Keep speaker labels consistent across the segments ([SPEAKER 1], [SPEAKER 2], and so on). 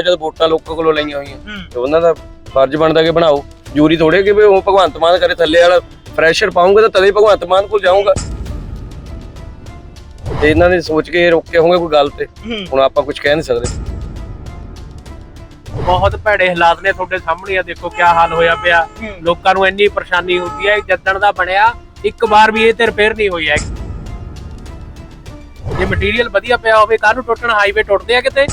[SPEAKER 1] ਬਣਦਾ ਜਦ ਵੋਟਾਂ ਲੋਕਾਂ ਕੋਲੋਂ ਲਈਆਂ ਹੋਈਆਂ। ਤੇ ਉਹਨਾਂ ਦਾ ਫਰਜ਼ ਬਣਦਾ ਕਿ ਬਣਾਓ। ਜੂਰੀ ਥੋੜੇ ਕਿ ਵੀ ਉਹ ਭਗਵੰਤ ਮਾਨ ਕਰੇ ਥੱਲੇ ਵਾਲਾ ਪ੍ਰੈਸ਼ਰ ਪਾਉਂਗਾ ਤਾਂ ਤਦੇ ਭਗਵੰਤ ਮਾਨ ਕੋਲ ਜਾਊਂਗਾ। ਤੇ ਇਹਨਾਂ ਨੇ ਸੋਚ ਕੇ ਰੋਕੇ ਹੋਣਗੇ ਕੋਈ ਗੱਲ ਤੇ। ਹੁਣ ਆਪਾਂ ਕੁਝ ਕਹਿ ਨਹੀਂ ਸਕਦੇ।
[SPEAKER 2] ਬਹੁਤ ਭੈੜੇ ਹਾਲਾਤ ਨੇ ਤੁਹਾਡੇ ਸਾਹਮਣੇ ਆ ਦੇਖੋ ਕੀ ਹਾਲ ਹੋਇਆ ਪਿਆ। ਲੋਕਾਂ ਨੂੰ ਇੰਨੀ ਪਰੇਸ਼ਾਨੀ ਹੁੰਦੀ ਹੈ ਜੱਦਣ ਦਾ ਬਣਿਆ ਇੱਕ ਵਾਰ ਵੀ ਇਹ ਤੇ ਰਿਪੇਅਰ ਨਹੀਂ ਹੋਈ ਹੈ। ਜੇ ਮਟੀਰੀਅਲ ਵਧੀਆ ਪਿਆ ਹੋਵੇ ਕਾਹਨੂੰ ਟੁੱਟਣ ਹਾਈਵੇ ਟੁੱਟਦੇ ਆ ਕਿਤੇ?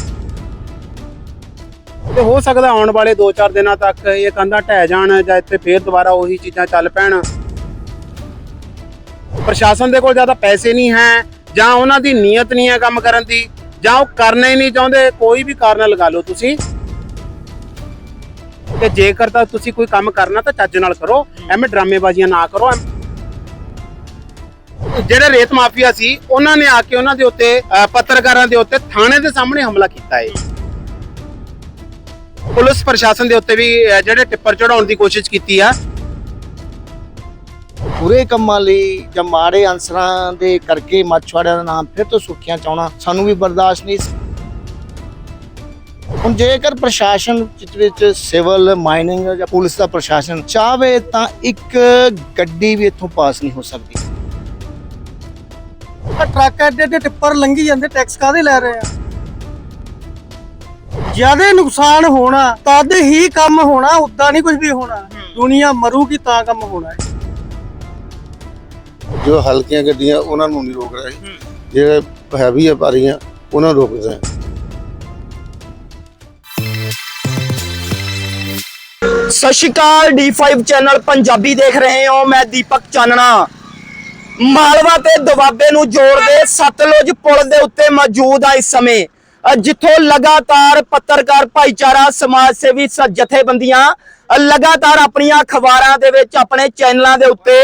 [SPEAKER 3] ਤੇ ਹੋ ਸਕਦਾ ਆਉਣ ਵਾਲੇ 2-4 ਦਿਨਾਂ ਤੱਕ ਇਹ ਕੰਧਾਂ ਢਹਿ ਜਾਣ ਜਾਂ ਇੱਥੇ ਫੇਰ ਦੁਬਾਰਾ ਉਹੀ ਚੀਜ਼ਾਂ ਚੱਲ ਪੈਣ। ਪ੍ਰਸ਼ਾਸਨ ਦੇ ਕੋਲ ਜ਼ਿਆਦਾ ਪੈਸੇ ਨਹੀਂ ਹੈ ਜਾਂ ਉਹਨਾਂ ਦੀ ਨੀਅਤ ਨਹੀਂ ਹੈ ਕੰਮ ਕਰਨ ਦੀ ਜਾਂ ਉਹ ਕਰਨਾ ਹੀ ਨਹੀਂ ਚਾਹੁੰਦੇ, ਕੋਈ ਵੀ ਕਾਰਨ ਲਗਾ ਲਓ ਤੁਸੀਂ। ਤੇ ਜੇਕਰ ਤਾਂ ਤੁਸੀਂ ਕੋਈ ਕੰਮ ਕਰਨਾ ਤਾਂ ਚੱਜ ਨਾਲ ਕਰੋ, ਐਵੇਂ ਡਰਾਮੇਬਾਜ਼ੀਆਂ ਨਾ ਕਰੋ। ਜਿਹੜੇ ਰੇਤ ਮਾਫੀਆ ਸੀ, ਉਹਨਾਂ ਨੇ ਆ ਕੇ ਉਹਨਾਂ ਦੇ ਉੱਤੇ ਪੱਤਰਕਾਰਾਂ ਦੇ ਉੱਤੇ ਥਾਣੇ ਦੇ ਸਾਹਮਣੇ ਹਮਲਾ ਕੀਤਾ ਹੈ ਪੁਲਿਸ ਪ੍ਰਸ਼ਾਸਨ ਦੇ ਉੱਤੇ ਵੀ ਅਹ, ਜਿਹੜੇ ਟਿੱਪਰ ਚੜਾਉਣ ਦੀ ਕੋਸ਼ਿਸ਼ ਕੀਤੀ ਆ।
[SPEAKER 4] ਬੁਰੇ ਕੰਮਾਂ ਲਈ ਜਾਂ ਮਾੜੇ ਅਨਸਰਾਂ ਦੇ ਕਰਕੇ ਮੱਛਵਾੜਿਆਂ ਦਾ ਨਾਮ ਫਿਰ ਤੋਂ ਸੁਰਖੀਆਂ ਚਾਉਣਾ ਸਾਨੂੰ ਵੀ ਬਰਦਾਸ਼ਤ ਨਹੀਂ ਸੀ। ਹੁਣ ਜੇਕਰ ਪ੍ਰਸ਼ਾਸਨ ਜਿਸ ਵਿੱਚ ਸਿਵਲ ਮਾਈਨਿੰਗ ਜਾਂ ਪੁਲਿਸ ਦਾ ਪ੍ਰਸ਼ਾਸਨ ਚਾਹਵੇ ਤਾਂ ਇੱਕ ਗੱਡੀ ਵੀ ਇੱਥੋਂ ਪਾਸ ਨਹੀਂ ਹੋ ਸਕਦੀ।
[SPEAKER 5] ਟਰੱਕ ਐਡੇ ਤੇ ਟਿੱਪਰ ਲੰਘੀ ਜਾਂਦੇ ਟੈਕਸ ਕਾਦੇ ਲੈ ਰਹੇ ਆ? ਜਿਆਦੇ ਨੁਕਸਾਨ ਹੋਣਾ ਤਦ ਹੀ ਕੰਮ ਹੋਣਾ ਉਦਾਂ ਨਹੀਂ ਕੁਝ ਵੀ ਹੋਣਾ। ਦੁਨੀਆ ਮਰੂਗੀ ਤਾਂ ਕੰਮ ਹੋਣਾ। ਹੈ
[SPEAKER 6] ਜੋ ਹਲਕੀਆਂ ਗੱਡੀਆਂ ਉਹਨਾਂ ਨੂੰ ਨਹੀਂ ਰੋਕ ਰਿਹਾ ਜੀ ਜਿਹੜੇ ਹੈਵੀ ਆ ਭਾਰੀਆਂ ਉਹਨਾਂ ਨੂੰ ਰੋਕ ਰਿਹਾ।
[SPEAKER 7] ਸਤਿ ਸ਼੍ਰੀ ਅਕਾਲ D5 ਚੈਨਲ ਪੰਜਾਬੀ ਦੇਖ ਰਹੇ ਹੋ ਮੈਂ ਦੀਪਕ ਚਾਨਣਾ। ਮਾਲਵਾ ਤੇ ਦਵਾਬੇ ਨੂੰ ਜੋੜਦੇ ਸਤਲੁਜ ਪੁਲ ਦੇ ਉੱਤੇ ਮੌਜੂਦ ਆ ਇਸ ਸਮੇਂ। ਜਿੱਥੋਂ ਲਗਾਤਾਰ ਪੱਤਰਕਾਰ ਭਾਈਚਾਰਾ, ਸਮਾਜ ਸੇਵੀ ਜਥੇਬੰਦੀਆਂ ਲਗਾਤਾਰ ਆਪਣੀਆਂ ਅਖਬਾਰਾਂ ਦੇ ਵਿੱਚ, ਆਪਣੇ ਚੈਨਲਾਂ ਦੇ ਉੱਤੇ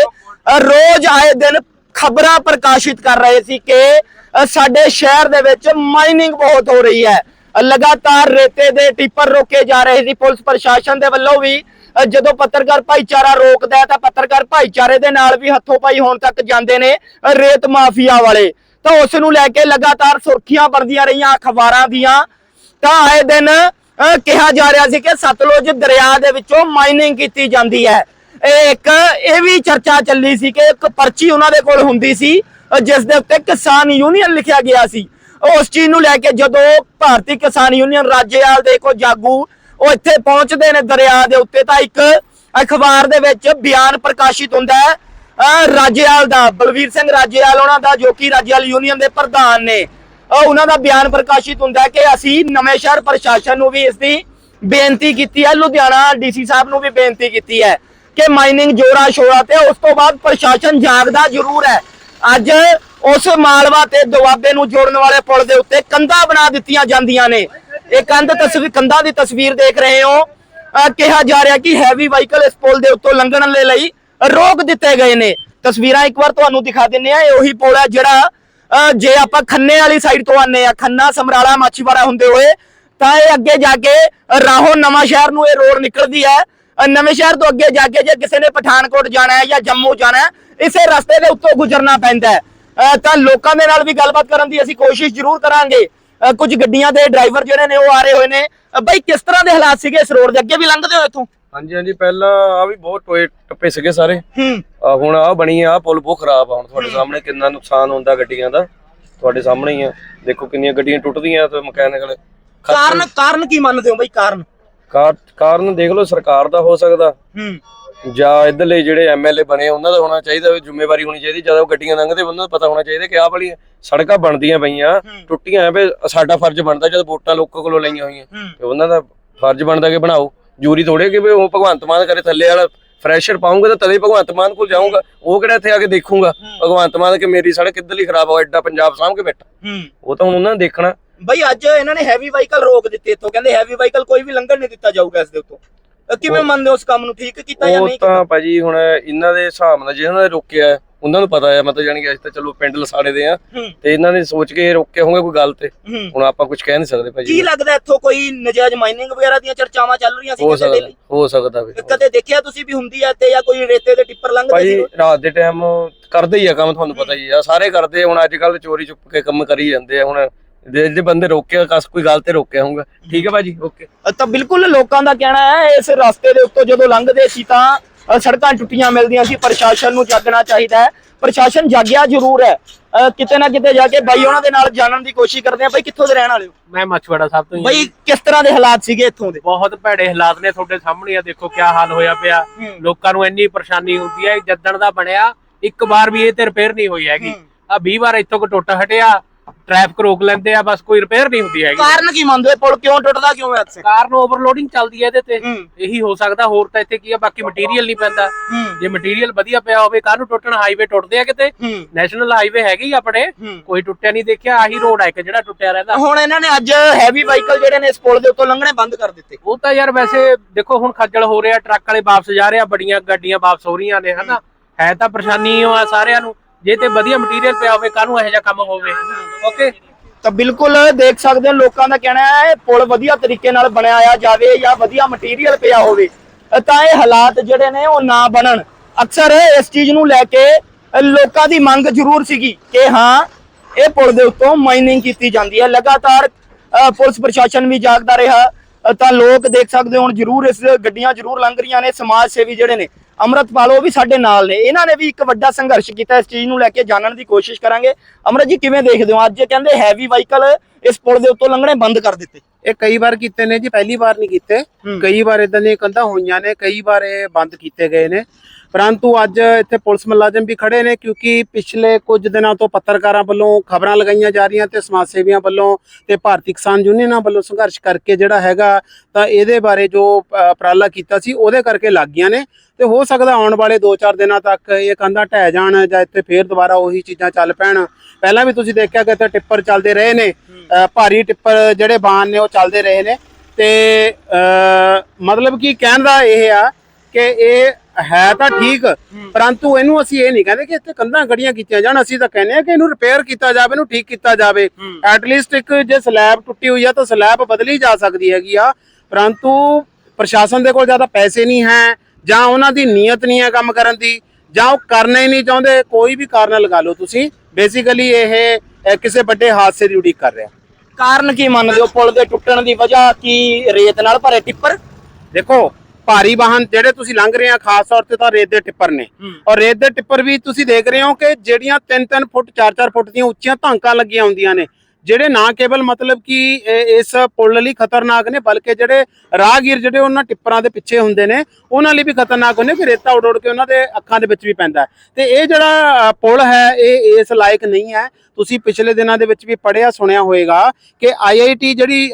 [SPEAKER 7] ਰੋਜ਼ ਆਏ ਦਿਨ ਖਬਰਾਂ ਪ੍ਰਕਾਸ਼ਿਤ ਕਰ ਰਹੇ ਸੀ ਕਿ ਸਾਡੇ ਸ਼ਹਿਰ ਦੇ ਵਿੱਚ ਮਾਈਨਿੰਗ ਬਹੁਤ ਹੋ ਰਹੀ ਹੈ। ਲਗਾਤਾਰ ਰੇਤੇ ਦੇ ਟਿੱਪਰ ਰੋਕੇ ਜਾ ਰਹੇ ਸੀ। ਪੁਲਿਸ ਪ੍ਰਸ਼ਾਸਨ ਦੇ ਵੱਲੋਂ ਵੀ ਜਦੋਂ ਪੱਤਰਕਾਰ ਭਾਈਚਾਰਾ ਰੋਕਦਾ ਹੈ ਤਾਂ ਪੱਤਰਕਾਰ ਭਾਈਚਾਰੇ ਦੇ ਨਾਲ ਵੀ ਹੱਥੋਂ ਪਾਈ ਹੋਣ ਤੱਕ ਜਾਂਦੇ ਨੇ ਰੇਤ ਮਾਫੀਆ ਵਾਲੇ। ਤਾਂ ਉਸ ਨੂੰ ਲੈ ਕੇ ਲਗਾਤਾਰ ਸੁਰਖੀਆਂ ਬਣਦੀਆਂ ਰਹੀਆਂ ਅਖਬਾਰਾਂ ਦੀਆਂ। ਤਾਂ ਆਏ ਦਿਨ ਕਿਹਾ ਜਾ ਰਿਹਾ ਸੀ ਕਿ ਸਤਲੁਜ ਦਰਿਆ ਦੇ ਵਿੱਚੋਂ ਮਾਈਨਿੰਗ ਕੀਤੀ ਜਾਂਦੀ ਹੈ। ਇਹ ਇੱਕ ਇਹ ਵੀ ਚਰਚਾ ਚੱਲੀ ਸੀ ਕਿ ਇੱਕ ਪਰਚੀ ਉਹਨਾਂ ਦੇ ਕੋਲ ਹੁੰਦੀ ਸੀ ਅ, ਜਿਸ ਦੇ ਉੱਤੇ ਕਿਸਾਨ ਯੂਨੀਅਨ ਲਿਖਿਆ ਗਿਆ ਸੀ। ਉਸ ਚੀਜ਼ ਨੂੰ ਲੈ ਕੇ ਜਦੋਂ ਭਾਰਤੀ ਕਿਸਾਨ ਯੂਨੀਅਨ ਰਾਜੇਵਾਲ ਦੇ ਕੋ ਜਾਗੂ ਉਹ ਇੱਥੇ ਪਹੁੰਚਦੇ ਨੇ ਦਰਿਆ ਦੇ ਉੱਤੇ ਤਾਂ ਇੱਕ ਅਖਬਾਰ ਦੇ ਵਿੱਚ ਬਿਆਨ ਪ੍ਰਕਾਸ਼ਿਤ ਹੁੰਦਾ ਹੈ। ਰਾਜੇਵਾਲ ਦਾ, ਬਲਵੀਰ ਸਿੰਘ ਰਾਜੇਵਾਲ, ਉਹਨਾਂ ਦਾ ਜੋ ਕਿ ਰਾਜੇਵਾਲ ਯੂਨੀਅਨ ਦੇ ਪ੍ਰਧਾਨ ਨੇ। ਉਹਨਾਂ ਦਾ ਬਿਆਨ ਪ੍ਰਕਾਸ਼ਿਤ ਹੁੰਦਾ ਕਿ ਅਸੀਂ ਨਵੇਂ ਸ਼ਹਿਰ ਪ੍ਰਸ਼ਾਸਨ ਨੂੰ ਵੀ ਇਸ ਦੀ ਬੇਨਤੀ ਕੀਤੀ ਹੈ, ਲੁਧਿਆਣਾ ਡੀਸੀ ਸਾਹਿਬ ਨੂੰ ਵੀ ਬੇਨਤੀ ਕੀਤੀ ਹੈ ਕਿ ਮਾਈਨਿੰਗ ਜੋਰਾ ਸ਼ੋਰਾ ਤੇ ਉਸ ਤੋਂ ਬਾਅਦ ਪ੍ਰਸ਼ਾਸਨ ਜਾਗਦਾ ਜ਼ਰੂਰ ਹੈ। ਅੱਜ ਉਸ ਮਾਲਵਾ ਤੇ ਦੁਆਬੇ ਨੂੰ ਜੋੜਨ ਵਾਲੇ ਪੁਲ ਦੇ ਉੱਤੇ ਕੰਧਾਂ ਬਣਾ ਦਿੱਤੀਆਂ ਜਾਂਦੀਆਂ ਨੇ। ਇਹ ਕੰਧ ਤਸਵੀਰ ਕੰਧਾਂ ਦੀ ਤਸਵੀਰ ਦੇਖ ਰਹੇ ਹੋ। ਅਹ ਕਿਹਾ ਜਾ ਰਿਹਾ ਕਿ ਹੈਵੀ ਵਾਹੀਕਲ ਇਸ ਪੁਲ ਦੇ ਉੱਤੋਂ ਲੰਘਣ ਦੇ ਲਈ ਰੋਕ ਦਿੱਤੇ ਗਏ ਨੇ। ਤਸਵੀਰਾਂ ਇੱਕ ਵਾਰ ਤੁਹਾਨੂੰ ਦਿਖਾ ਦਿੰਨੇ ਆ, ਇਹ ਉਹੀ ਪੁਲ ਹੈ ਜਿਹੜਾ ਅਹ ਜੇ ਆਪਾਂ ਖੰਨੇ ਵਾਲੀ ਸਾਈਡ ਤੋਂ ਆਨੇ ਆ, ਖੰਨਾ ਸਮਰਾਲਾ ਮਾਛੀਵਾੜਾ ਹੁੰਦੇ ਹੋਏ, ਤਾਂ ਇਹ ਅੱਗੇ ਜਾ ਕੇ ਰਾਹੋਂ ਨਵਾਂ ਸ਼ਹਿਰ ਨੂੰ ਇਹ ਰੋਡ ਨਿਕਲਦੀ ਹੈ। ਨਵੇਂ ਸ਼ਹਿਰ ਤੋਂ ਅੱਗੇ ਜਾ ਕੇ ਜੇ ਕਿਸੇ ਨੇ ਪਠਾਨਕੋਟ ਜਾਣਾ ਹੈ ਜਾਂ ਜੰਮੂ ਜਾਣਾ ਹੈ, ਇਸੇ ਰਸਤੇ ਦੇ ਉੱਤੋਂ ਗੁਜ਼ਰਨਾ ਪੈਂਦਾ ਹੈ। ਅਹ ਤਾਂ ਲੋਕਾਂ ਦੇ ਨਾਲ ਵੀ ਗੱਲਬਾਤ ਕਰਨ ਦੀ ਅਸੀਂ ਕੋਸ਼ਿਸ਼ ਜ਼ਰੂਰ ਕਰਾਂਗੇ। ਅਹ ਕੁਝ ਗੱਡੀਆਂ ਦੇ ਡਰਾਈਵਰ ਜਿਹੜੇ ਨੇ ਉਹ ਆ ਰਹੇ ਹੋਏ ਨੇ। ਬਈ ਕਿਸ ਤਰ੍ਹਾਂ ਦੇ ਹਾਲਾਤ ਸੀਗੇ ਇਸ ਰੋਡ ਦੇ? ਅੱਗੇ ਵੀ ਲੰਘਦੇ ਹੋ ਇੱਥੋਂ?
[SPEAKER 1] ਹਾਂਜੀ ਹਾਂਜੀ ਪਹਿਲਾਂ ਆ ਵੀ ਬਹੁਤ ਟੋਏ ਟੱਪੇ ਸੀਗੇ ਸਾਰੇ।
[SPEAKER 7] ਹੂੰ।
[SPEAKER 1] ਹੁਣ ਆ ਬਣੀ ਆ ਪੁਲ ਬਹੁਤ ਖਰਾਬ ਆ ਹੁਣ ਤੁਹਾਡੇ ਸਾਹਮਣੇ ਕਿੰਨਾ ਨੁਕਸਾਨ ਹੁੰਦਾ ਗੱਡੀਆਂ ਦਾ ਤੁਹਾਡੇ ਸਾਹਮਣੇ ਹੀ ਆ। ਦੇਖੋ ਕਿੰਨੀਆਂ ਗੱਡੀਆਂ ਟੁੱਟਦੀਆਂ ਤੇ ਮਕੈਨਿਕਲ
[SPEAKER 7] ਕਾਰਨ ਕਾਰਨ ਕੀ ਮੰਨਦੇ ਹੋ ਬਈ ਕਾਰਨ?
[SPEAKER 1] ਕਾਰ ਕਾਰਨ ਦੇਖ ਲਓ ਸਰਕਾਰ ਦਾ ਹੋ ਸਕਦਾ।
[SPEAKER 7] ਹੂੰ।
[SPEAKER 1] ਜਾਂ ਇਧਰਲੇ ਜਿਹੜੇ ਐਮਐਲਏ ਬਣੇ ਉਹਨਾਂ ਦਾ ਹੋਣਾ ਚਾਹੀਦਾ ਜ਼ਿੰਮੇਵਾਰੀ ਹੋਣੀ ਚਾਹੀਦੀ ਜਦੋਂ ਗੱਡੀਆਂ ਲੰਘਦੇ ਉਹਨਾਂ ਨੂੰ ਪਤਾ ਹੋਣਾ ਚਾਹੀਦਾ ਕਿ ਆਹ ਵਾਲੀ ਸੜਕਾਂ ਬਣਦੀਆਂ ਪਈਆਂ ਟੁੱਟੀਆਂ ਐ ਵੀ ਸਾਡਾ ਫਰਜ਼ ਬਣਦਾ ਜਦ ਵੋਟਾਂ ਲੋਕਾਂ ਕੋਲੋਂ ਲਈਆਂ ਹੋਈਆਂ। ਤੇ ਉਹਨਾਂ ਦਾ ਫਰਜ਼ ਬਣਦਾ ਕਿ ਬਣਾਓ। ਜੂਰੀ ਥੋੜੇ ਕਿ ਵੀ ਉਹ ਭਗਵੰਤ ਮਾਨ ਕਰੇ ਥੱਲੇ ਵਾਲਾ ਫਰੈਸ਼ਰ ਪਾਉਂਗਾ ਤਾਂ ਤਦੇ ਭਗਵੰਤ ਮਾਨ ਕੋਲ ਜਾਊਂਗਾ। ਉਹ ਕਿਹੜਾ ਇੱਥੇ ਆ ਕੇ ਦੇਖੂਗਾ? ਭਗਵੰਤ ਮਾਨ ਕਿ ਮੇਰੀ ਸੜਕ ਕਿੱਧਰਲੀ ਖਰਾਬ ਹੋ ਐਡਾ ਪੰਜਾਬ ਕੇ ਬੈਠਾ। ਉਹ ਤਾਂ ਹੁਣ ਉਹਨਾਂ ਨੇ ਦੇਖਣਾ।
[SPEAKER 7] ਬਈ ਅੱਜ ਇਹਨਾਂ ਨੇ ਹੈਵੀ ਵਾਹੀਕਲ ਰੋਕ ਦਿੱਤੇ ਇੱਥੋਂ। ਕਹਿੰਦੇ ਹੈਵੀ ਵਾਹੀਕਲ ਕੋਈ ਵੀ ਲੰਘਣ ਨਹੀਂ ਦਿੱਤਾ ਜਾਊਗਾ ਇਸ ਦੇ ਉੱਤੋਂ। ਕਿਵੇਂ ਮੰਨਦੇ ਹੋ ਉਸ ਕੰਮ ਨੂੰ? ਠੀਕ ਕੀਤਾ ਜਾਂ
[SPEAKER 1] ਉਹ
[SPEAKER 7] ਨਹੀਂ ਕੀਤਾ?
[SPEAKER 1] ਤਾਂ ਭਾਜੀ ਹੁਣ ਇਹਨਾਂ ਦੇ ਹਿਸਾਬ ਨਾਲ ਜਿਹਨਾਂ ਨੇ ਰੋਕਿਆ ਉਹਨਾਂ ਨੂੰ ਪਤਾ ਹੈ ਮਤਲਬ ਜਾਨੀ ਕਿ ਅਸੀਂ ਤਾਂ ਚਲੋ ਪਿੰਡ ਲਸਾੜੇ ਦੇ ਆ। ਤੇ ਇਹਨਾਂ ਨੇ ਸੋਚ ਕੇ ਰੋਕੇ ਹੋਣਗੇ ਕੋਈ ਗੱਲ ਤੇ। ਹੁਣ ਆਪਾਂ ਕੁਝ ਕਹਿ ਨਹੀਂ ਸਕਦੇ
[SPEAKER 7] ਕੀ
[SPEAKER 1] ਭਾਜੀ
[SPEAKER 7] ਲੱਗਦਾ ਇੱਥੋਂ ਕੋਈ ਨਜਾਇਜ਼ ਮਾਈਨਿੰਗ ਵਗੈਰਾ ਦੀਆਂ ਚਰਚਾਵਾਂ ਚੱਲ ਰਹੀਆਂ ਸੀ
[SPEAKER 1] ਹੋ
[SPEAKER 7] ਕਿਸੇ
[SPEAKER 1] ਸਕਦਾ
[SPEAKER 7] daily?
[SPEAKER 1] ਹੋ ਸਕਦਾ ਵੀ।
[SPEAKER 7] ਕਦੇ ਦੇਖਿਆ ਤੁਸੀਂ ਵੀ ਹੁੰਦੀ ਆ ਤੇ ਜਾਂ ਕੋਈ ਰੇਤੇ ਦੇ ਟਿੱਪਰ ਲੰਘਦੇ
[SPEAKER 1] ਭਾਜੀ
[SPEAKER 7] ਸੀ
[SPEAKER 1] ਰਾਤ ਦੇ ਟਾਈਮ ਕਰਦੇ ਹੀ ਆ ਕੰਮ ਤੁਹਾਨੂੰ ਪਤਾ ਹੀ। ਆ। ਸਾਰੇ ਕਰਦੇ ਆ। ਹੁਣ ਅੱਜ ਕੱਲ ਚੋਰੀ ਚੁੱਪ ਕੇ ਕੰਮ ਕਰੀ ਜਾਂਦੇ ਆ। ਹੁਣ ਜੇ ਜੇ ਬੰਦੇ ਰੋਕਿਆ ਕਸ ਕੋਈ ਗੱਲ ਤੇ ਰੋਕਿਆ ਹੋਊਗਾ। ਠੀਕ ਹੈ ਭਾਜੀ ਓਕੇ।
[SPEAKER 7] ਤਾਂ ਬਿਲਕੁਲ ਲੋਕਾਂ ਦਾ ਕਹਿਣਾ ਹੈ ਇਸ ਰਸਤੇ ਦੇ ਉੱਤੋਂ ਜਦੋਂ ਲੰਘਦੇ ਸੀ ਤਾਂ ਸੜਕਾਂ ਟੁੱਟੀਆਂ ਮਿਲਦੀਆਂ ਸੀ ਪ੍ਰਸ਼ਾਸਨ ਨੂੰ ਜਾਗਣਾ ਚਾਹੀਦਾ ਹੈ। ਪ੍ਰਸ਼ਾਸਨ ਜਾਗਿਆ ਜ਼ਰੂਰ ਹੈ। ਕਿਤੇ ਨਾ ਕਿਤੇ ਜਾ ਕੇ ਬਾਈ ਉਹਨਾਂ ਦੇ ਨਾਲ ਜਾਣਨ ਦੀ ਕੋਸ਼ਿਸ਼ ਕਰਦੇ ਆ। ਬਾਈ ਕਿੱਥੋਂ ਦੇ ਰਹਿਣ ਵਾਲੇ ਹੋ?
[SPEAKER 2] ਮੈਂ ਮਛਵਾੜਾ ਸਾਹਿਬ ਤੋਂ ਹੀ
[SPEAKER 7] ਬਾਈ ਕਿਸ ਤਰ੍ਹਾਂ ਦੇ ਹਾਲਾਤ ਸੀਗੇ ਇੱਥੋਂ ਦੇ?
[SPEAKER 2] ਬਹੁਤ ਭੈੜੇ ਹਾਲਾਤ ਨੇ ਤੁਹਾਡੇ ਸਾਹਮਣੇ ਆ। ਦੇਖੋ ਕੀ ਹਾਲ ਹੋਇਆ ਪਿਆ। ਲੋਕਾਂ ਨੂੰ ਇੰਨੀ ਪਰੇਸ਼ਾਨੀ ਹੁੰਦੀ ਹੈ। ਜੱਦਣ ਦਾ ਬਣਿਆ ਇੱਕ ਵਾਰ ਵੀ ਇਹ ਤੇ ਰਿਪੇਅਰ ਨਹੀਂ ਹੋਈ ਹੈਗੀ। ਆ 20 ਵਾਰ ਇੱਥੋਂ ਕੋ ਟੁੱਟ ਹਟਿਆ। ਟ੍ਰੈਫਿਕ ਰੋਕ ਲੈਂਦੇ ਆ ਬਸ ਕੋਈ ਰਿਪੇਅਰ ਨਹੀਂ ਹੁੰਦੀ ਹੈਗੀ।
[SPEAKER 7] ਕਾਰਨ ਕੀ ਮੰਨਦੇ ਹੋ? ਪੁਲ ਕਿਉਂ ਟੁੱਟਦਾ ਕਿਉਂ ਹੈ ਇੱਥੇ?
[SPEAKER 2] ਕਾਰਨ ਓਵਰਲੋਡਿੰਗ ਚੱਲਦੀ ਹੈ ਇਹਦੇ ਤੇ। ਇਹੀ ਹੋ ਸਕਦਾ ਹੋਰ ਤਾਂ ਇੱਥੇ ਕੀ ਆ ਬਾਕੀ ਮਟੀਰੀਅਲ ਨਹੀਂ ਪੈਂਦਾ। ਜੇ ਮਟੀਰੀਅਲ ਵਧੀਆ ਪਿਆ ਹੋਵੇ ਕਾਹਨੂੰ ਟੁੱਟਣ ਹਾਈਵੇ ਟੁੱਟਦੇ ਆ ਕਿਤੇ। ਨੈਸ਼ਨਲ ਹਾਈਵੇ ਹੈਗੇ ਹੀ ਆਪਣੇ। ਕੋਈ ਟੁੱਟਿਆ ਨਹੀਂ ਦੇਖਿਆ ਆਹੀ ਰੋਡ ਹੈ ਇੱਕ ਜਿਹੜਾ ਟੁੱਟਿਆ ਰਹਿੰਦਾ।
[SPEAKER 7] ਹੁਣ ਇਹਨਾਂ ਨੇ ਅੱਜ ਹੈਵੀ ਵਾਹੀਕਲ ਜਿਹੜੇ ਨੇ ਇਸ ਪੁਲ ਦੇ ਉੱਤੋਂ ਲੰਘਣੇ ਬੰਦ ਕਰ ਦਿੱਤੇ।
[SPEAKER 2] ਉਹ ਤਾਂ ਯਾਰ ਵੈਸੇ ਦੇਖੋ ਹੁਣ ਖੱਜਲ ਹੋ ਰਿਹਾ ਟਰੱਕ ਵਾਲੇ ਵਾਪਸ ਜਾ ਰਹੇ ਆ ਬੜੀਆਂ ਗੱਡੀਆਂ ਵਾਪਸ ਹੋ ਰਹੀਆਂ ਨੇ ਹਨਾ? ਹੈ। ਤਾਂ ਪਰੇਸ਼ਾਨੀ ਆ ਸਾਰਿਆਂ ਨੂੰ। ਜੇ ਤੇ ਵਧੀਆ ਮਟੀਰੀਅਲ ਪਿਆ ਹੋਵੇ, ਕਾਹਨੂੰ ਇਹੋ ਜਿਹਾ ਕੰਮ ਹੋਵੇ? ਓਕੇ
[SPEAKER 7] ਤਾਂ ਬਿਲਕੁਲ ਦੇਖ ਸਕਦੇ ਹੋ ਲੋਕਾਂ ਦਾ ਕਹਿਣਾ ਹੈ ਪੁਲ ਵਧੀਆ ਤਰੀਕੇ ਨਾਲ ਬਣਾਇਆ ਜਾਵੇ ਜਾਂ ਵਧੀਆ ਮਟੀਰੀਅਲ ਪਿਆ ਹੋਵੇ। ਤਾਂ ਇਹ ਹਾਲਾਤ ਜਿਹੜੇ ਨੇ, ਉਹ ਨਾ ਬਣਨ। ਅਕਸਰ ਇਸ ਚੀਜ਼ ਨੂੰ ਲੈ ਕੇ ਲੋਕਾਂ ਦੀ ਮੰਗ ਜ਼ਰੂਰ ਸੀਗੀ ਕਿ ਹਾਂ, ਇਹ ਪੁਲ ਦੇ ਉੱਤੋਂ ਮਾਈਨਿੰਗ ਕੀਤੀ ਜਾਂਦੀ ਹੈ। ਲਗਾਤਾਰ ਪੁਲਿਸ ਪ੍ਰਸ਼ਾਸਨ ਵੀ ਜਾਗਦਾ ਰਿਹਾ। ਤਾਂ ਲੋਕ ਦੇਖ ਸਕਦੇ ਹੋ ਹੁਣ, ਜ਼ਰੂਰ ਇਸ ਗੱਡੀਆਂ ਜ਼ਰੂਰ ਲੰਘ ਰਹੀਆਂ ਨੇ, ਸਮਾਜ ਸੇਵੀ ਜਿਹੜੇ ਨੇ। ਅਮਰਤਪਾਲ ਉਹ ਵੀ ਸਾਡੇ ਨਾਲ ਨੇ। ਇਹਨਾਂ ਨੇ ਵੀ ਇੱਕ ਵੱਡਾ ਸੰਘਰਸ਼ ਕੀਤਾ ਇਸ ਚੀਜ਼ ਨੂੰ ਲੈ ਕੇ ਜਾਣਨ ਦੀ ਕੋਸ਼ਿਸ਼ ਕਰਾਂਗੇ। ਅਮਰਤ ਜੀ ਕਿਵੇਂ ਦੇਖਦੇ ਹੋ? ਅੱਜ ਕਹਿੰਦੇ ਹੈਵੀ ਵਾਹੀਕਲ ਇਸ ਪੁਲ ਦੇ ਉੱਤੋਂ ਲੰਘਣੇ ਬੰਦ ਕਰ ਦਿੱਤੇ।
[SPEAKER 3] ਇਹ ਕਈ ਵਾਰ ਕੀਤੇ ਨੇ ਜੀ ਪਹਿਲੀ ਵਾਰ ਨਹੀਂ ਕੀਤੇ। ਕਈ ਵਾਰ ਇਦਾਂ ਦੀਆਂ ਕੰਧਾਂ ਹੋਈਆਂ ਨੇ ਕਈ ਵਾਰ ਇਹ ਬੰਦ ਕੀਤੇ ਗਏ ਨੇ। ਪਰੰਤੂ ਅੱਜ ਇੱਥੇ ਪੁਲਿਸ ਮੁਲਾਜ਼ਮ ਵੀ ਖੜੇ ਨੇ ਕਿਉਂਕਿ ਪਿਛਲੇ ਕੁਝ ਦਿਨਾਂ ਤੋਂ ਪੱਤਰਕਾਰਾਂ ਵੱਲੋਂ ਖਬਰਾਂ ਲਗਾਈਆਂ ਜਾ ਰਹੀਆਂ ਤੇ ਸਮਾਜ ਸੇਵੀਆਂ ਵੱਲੋਂ ਤੇ ਭਾਰਤੀ ਕਿਸਾਨ ਯੂਨੀਅਨਾਂ ਵੱਲੋਂ ਸੰਘਰਸ਼ ਕਰਕੇ ਜਿਹੜਾ ਹੈਗਾ ਤਾਂ ਇਹਦੇ ਬਾਰੇ ਜੋ ਉਪਰਾਲਾ ਕੀਤਾ ਸੀ ਉਹਦੇ ਕਰਕੇ ਲੱਗ ਗਈਆਂ ਨੇ ਤੇ ਹੋ ਸਕਦਾ ਆਉਣ ਵਾਲੇ 2-4 ਦਿਨਾਂ ਤੱਕ ਇਹ ਕੰਧਾਂ ਢਹਿ ਜਾਣ ਜਾਂ ਇੱਥੇ ਫੇਰ ਦੁਬਾਰਾ ਉਹੀ ਚੀਜ਼ਾਂ ਚੱਲ ਪੈਣ। ਪਹਿਲਾਂ ਵੀ ਤੁਸੀਂ ਦੇਖਿਆ ਕਿ ਇੱਥੇ ਟਿੱਪਰ ਚੱਲਦੇ ਰਹੇ ਨੇ ਭਾਰੀ ਟਿੱਪਰ ਜਿਹੜੇ ਬਾਨ ਨੇ ਉਹ ਚੱਲਦੇ ਰਹੇ ਨੇ ਤੇ ਮਤਲਬ ਕਿ ਕਹਿਣ ਦਾ ਇਹ ਆ ਕਿ ਇਹ ਹੈ ਤਾਂ ਠੀਕ ਪਰੰਤੂ ਇਹਨੂੰ ਅਸੀਂ ਇਹ ਨਹੀਂ ਕਹਿੰਦੇ ਕਿ ਇੱਥੇ ਕੰਧਾਂ ਗੜੀਆਂ ਕੀਤੀਆਂ ਜਾਣ। ਅਸੀਂ ਤਾਂ ਕਹਿੰਦੇ ਆ ਕਿ ਇਹਨੂੰ ਰਿਪੇਅਰ ਕੀਤਾ ਜਾਵੇ ਇਹਨੂੰ ਠੀਕ ਕੀਤਾ ਜਾਵੇ। ਐਟ ਲੀਸਟ ਇੱਕ ਜੇ ਸਲੈਬ ਟੁੱਟੀ ਹੋਈ ਆ ਤਾਂ ਸਲੈਬ ਬਦਲੀ ਜਾ ਸਕਦੀ ਹੈਗੀ ਆ। ਪਰੰਤੂ ਪ੍ਰਸ਼ਾਸਨ ਦੇ ਕੋਲ ਜ਼ਿਆਦਾ ਪੈਸੇ ਨਹੀਂ ਹੈ ਜਾਂ ਉਹਨਾਂ ਦੀ ਨੀਅਤ ਨਹੀਂ ਹੈ ਕੰਮ ਕਰਨ ਦੀ ਜਾਂ ਉਹ ਕਰਨਾ ਹੀ ਨਹੀਂ ਚਾਹੁੰਦੇ ਕੋਈ ਵੀ ਕਾਰਨ ਲਗਾ ਲਓ ਤੁਸੀਂ। ਬੇਸਿਕਲੀ ਇਹ ਕਿਸੇ ਵੱਡੇ ਹਾਦਸੇ ਦੀ ਉਡੀਕ ਕਰ ਰਿਹਾ।
[SPEAKER 7] ਕਾਰਨ ਕੀ ਮੰਨਦੇ ਹੋ? ਪੁਲ ਦੇ ਟੁੱਟਣ ਦੀ ਵਜ੍ਹਾ ਕੀ ਰੇਤ ਨਾਲ ਭਰੇ ਟਿੱਪਰ?
[SPEAKER 3] ਦੇਖੋ ਭਾਰੀ ਵਾਹਨ ਜਿਹੜੇ ਤੁਸੀਂ ਲੰਘ ਰਹੇ ਆ ਖਾਸ ਤੌਰ ਤੇ ਤਾਂ ਰੇਤ ਦੇ ਟਿੱਪਰ ਨੇ। ਔਰ ਰੇਤ ਦੇ ਟਿੱਪਰ ਵੀ ਤੁਸੀਂ ਦੇਖ ਰਹੇ ਹੋ ਕਿ ਜਿਹੜੀਆਂ 3-3 ਫੁੱਟ 4-4 ਫੁੱਟ ਦੀਆਂ ਉੱਚੀਆਂ ਧਾਂਕਾਂ ਲੱਗੀਆਂ ਹੁੰਦੀਆਂ ਨੇ ਜਿਹੜੇ ਨਾ ਕੇਵਲ ਮਤਲਬ ਕਿ ਇਸ ਪੁਲ ਲਈ ਖਤਰਨਾਕ ਨੇ ਬਲਕਿ ਜਿਹੜੇ ਰਾਹਗੀਰ ਜਿਹੜੇ ਉਹਨਾਂ ਟਿੱਪਰਾਂ ਦੇ ਪਿੱਛੇ ਹੁੰਦੇ ਨੇ ਉਹਨਾਂ ਲਈ ਵੀ ਖਤਰਨਾਕ ਹੁੰਦੇ ਕਿ ਰੇਤਾ ਉੱਡ ਉੱਡ ਕੇ ਉਹਨਾਂ ਦੇ ਅੱਖਾਂ ਦੇ ਵਿੱਚ ਵੀ ਪੈਂਦਾ। ਤੇ ਇਹ ਜਿਹੜਾ ਪੁਲ ਹੈ ਇਹ ਇਸ ਲਾਇਕ ਨਹੀਂ ਹੈ। ਤੁਸੀਂ ਪਿਛਲੇ ਦਿਨਾਂ ਦੇ ਵਿੱਚ ਵੀ ਪੜ੍ਹਿਆ ਸੁਣਿਆ ਹੋਵੇਗਾ ਕਿ ਆਈਆਈਟੀ ਜਿਹੜੀ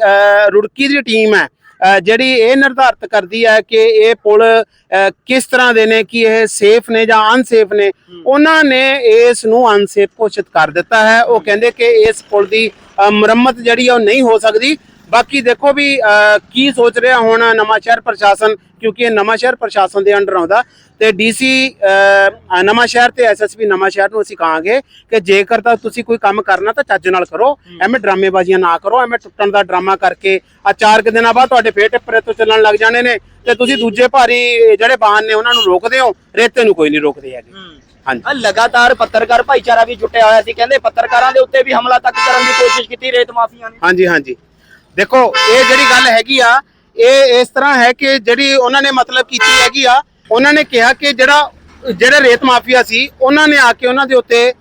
[SPEAKER 3] ਰੁੜਕੀ ਦੀ ਟੀਮ ਹੈ ਜਿਹੜੀ ਇਹ ਨਿਰਧਾਰਤ ਕਰਦੀ ਹੈ ਕਿ ਇਹ ਪੁਲ ਕਿਸ ਤਰ੍ਹਾਂ ਦੇ ਨੇ ਕਿ ਇਹ ਸੇਫ ਨੇ ਜਾਂ ਅਨਸੇਫ ਨੇ ਉਹਨਾਂ ਨੇ ਇਸ ਨੂੰ ਅਨਸੇਫ ਘੋਸ਼ਿਤ ਕਰ ਦਿੱਤਾ ਹੈ। ਉਹ ਕਹਿੰਦੇ ਕਿ ਇਸ ਪੁਲ ਦੀ ਮੁਰੰਮਤ ਜਿਹੜੀ ਉਹ ਨਹੀਂ ਹੋ ਸਕਦੀ। ਬਾਕੀ ਦੇਖੋ ਵੀ ਕੀ ਸੋਚ ਰਿਹਾ ਹੁਣ ਨਵਾਂ ਸ਼ਹਿਰ ਪ੍ਰਸ਼ਾਸਨ ਕਿਉਂਕਿ ਇਹ ਨਵਾਂ ਸ਼ਹਿਰ ਪ੍ਰਸ਼ਾਸਨ ਦੇ ਅੰਡਰ ਆਉਂਦਾ। ਤੇ ਡੀਸੀ ਨਵਾਂ ਸ਼ਹਿਰ ਤੇ ਐਸਐਸਪੀ ਨਵਾਂ ਸ਼ਹਿਰ ਨੂੰ ਅਸੀਂ ਕਹਾਂਗੇ ਕਿ ਜੇਕਰ ਤਾਂ ਤੁਸੀਂ ਕੋਈ ਕੰਮ ਕਰਨਾ ਤਾਂ ਚੱਜ ਨਾਲ ਕਰੋ ਐਵੇਂ ਡਰਾਮੇਬਾਜ਼ੀਆਂ ਨਾ ਕਰੋ ਐਵੇਂ ਟੁੱਟਣ ਦਾ ਡਰਾਮਾ ਕਰਕੇ ਆ ਚਾਰ ਕੁ ਦਿਨਾਂ ਬਾਅਦ ਤੁਹਾਡੇ ਫੇਰ ਟਿੱਪਰੇ ਤੋਂ ਚੱਲਣ ਲੱਗ ਜਾਣੇ ਨੇ ਤੇ ਤੁਸੀਂ ਦੂਜੇ ਭਾਰੀ ਜਿਹੜੇ ਵਾਹਨ ਨੇ ਉਹਨਾਂ ਨੂੰ ਰੋਕਦੇ ਹੋ ਰੇਤੇ ਨੂੰ ਕੋਈ ਨਹੀਂ ਰੋਕਦੇ ਹੈਗੇ। ਹਾਂਜੀ।
[SPEAKER 7] ਲਗਾਤਾਰ ਪੱਤਰਕਾਰ ਭਾਈਚਾਰਾ ਵੀ ਜੁਟਿਆ ਹੋਇਆ ਸੀ ਕਹਿੰਦੇ ਪੱਤਰਕਾਰਾਂ ਦੇ ਉੱਤੇ ਵੀ ਹਮਲਾ ਤੱਕ ਕਰਨ ਦੀ ਕੋਸ਼ਿਸ਼ ਕੀਤੀ ਰੇਤ ਮਾਫੀਆ ਨੇ।
[SPEAKER 3] ਹਾਂਜੀ ਹਾਂਜੀ। ਦੇਖੋ ਇਹ ਜਿਹੜੀ ਗੱਲ ਹੈਗੀ ਆ ਇਹ ਇਸ ਤਰ੍ਹਾਂ ਹੈ ਕਿ ਜਿਹੜੀ ਉਹਨਾਂ ਨੇ ਮਤਲਬ ਕੀਤੀ ਹੈਗੀ ਆ ਉਹਨਾਂ ਨੇ ਕਿਹਾ ਕਿ ਜਿਹੜਾ ਜਿਹੜੇ ਰੇਤ ਮਾਫੀਆ ਸੀ ਉਹਨਾਂ ਨੇ ਆ ਕੇ ਉਹਨਾਂ ਦੇ ਉੱਤੇ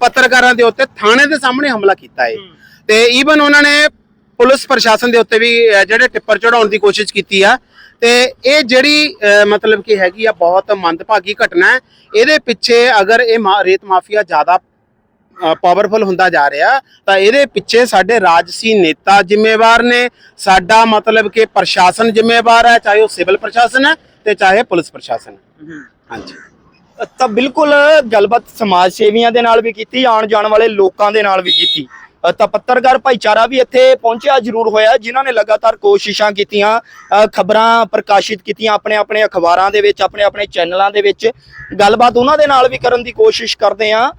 [SPEAKER 3] ਪੱਤਰਕਾਰਾਂ ਦੇ ਉੱਤੇ ਥਾਣੇ ਦੇ ਸਾਹਮਣੇ ਹਮਲਾ ਕੀਤਾ ਹੈ। ਤੇ ਈਵਨ ਉਹਨਾਂ ਨੇ ਪੁਲਿਸ ਪ੍ਰਸ਼ਾਸਨ ਦੇ ਉੱਤੇ ਵੀ ਜਿਹੜੇ ਟਿੱਪਰ ਚੜਾਉਣ ਦੀ ਕੋਸ਼ਿਸ਼ ਕੀਤੀ ਆ। ਤੇ ਇਹ ਜਿਹੜੀ ਮਤਲਬ ਕਿ ਹੈਗੀ ਆ ਬਹੁਤ ਮੰਦਭਾਗੀ ਘਟਨਾ ਹੈ। ਇਹਦੇ ਪਿੱਛੇ ਅਗਰ ਇਹ ਰੇਤ ਮਾਫੀਆ ਜ਼ਿਆਦਾ ਪਾਵਰਫੁਲ ਹੁੰਦਾ ਜਾ ਰਿਹਾ ਤਾਂ ਇਹਦੇ ਪਿੱਛੇ ਸਾਡੇ ਰਾਜਸੀ ਨੇਤਾ ਜ਼ਿੰਮੇਵਾਰ ਨੇ। ਸਾਡਾ ਮਤਲਬ ਕਿ ਪ੍ਰਸ਼ਾਸਨ ਜ਼ਿੰਮੇਵਾਰ ਹੈ ਚਾਹੇ ਉਹ ਸਿਵਲ ਪ੍ਰਸ਼ਾਸਨ ਹੈ ਤੇ ਚਾਹੇ ਪੁਲਿਸ ਪ੍ਰਸ਼ਾਸਨ ਹੈ। ਹਾਂਜੀ।
[SPEAKER 7] ਤਾਂ ਬਿਲਕੁਲ ਗੱਲਬਾਤ ਸਮਾਜ ਸੇਵੀਆਂ ਦੇ ਨਾਲ ਵੀ ਕੀਤੀ ਆਉਣ ਜਾਣ ਵਾਲੇ ਲੋਕਾਂ ਦੇ ਨਾਲ ਵੀ ਕੀਤੀ। ਤਾਂ ਪੱਤਰਕਾਰ ਭਾਈਚਾਰਾ ਵੀ ਇੱਥੇ ਪਹੁੰਚਿਆ ਜ਼ਰੂਰ ਹੋਇਆ ਜਿਨ੍ਹਾਂ ਨੇ ਲਗਾਤਾਰ ਕੋਸ਼ਿਸ਼ਾਂ ਕੀਤੀਆਂ ਖਬਰਾਂ ਪ੍ਰਕਾਸ਼ਿਤ ਕੀਤੀਆਂ ਆਪਣੇ ਆਪਣੇ ਅਖਬਾਰਾਂ ਦੇ ਵਿੱਚ ਆਪਣੇ ਆਪਣੇ ਚੈਨਲਾਂ ਦੇ ਵਿੱਚ। ਗੱਲਬਾਤ ਉਹਨਾਂ ਦੇ ਨਾਲ ਵੀ ਕਰਨ ਦੀ ਕੋਸ਼ਿਸ਼ ਕਰਦੇ ਆ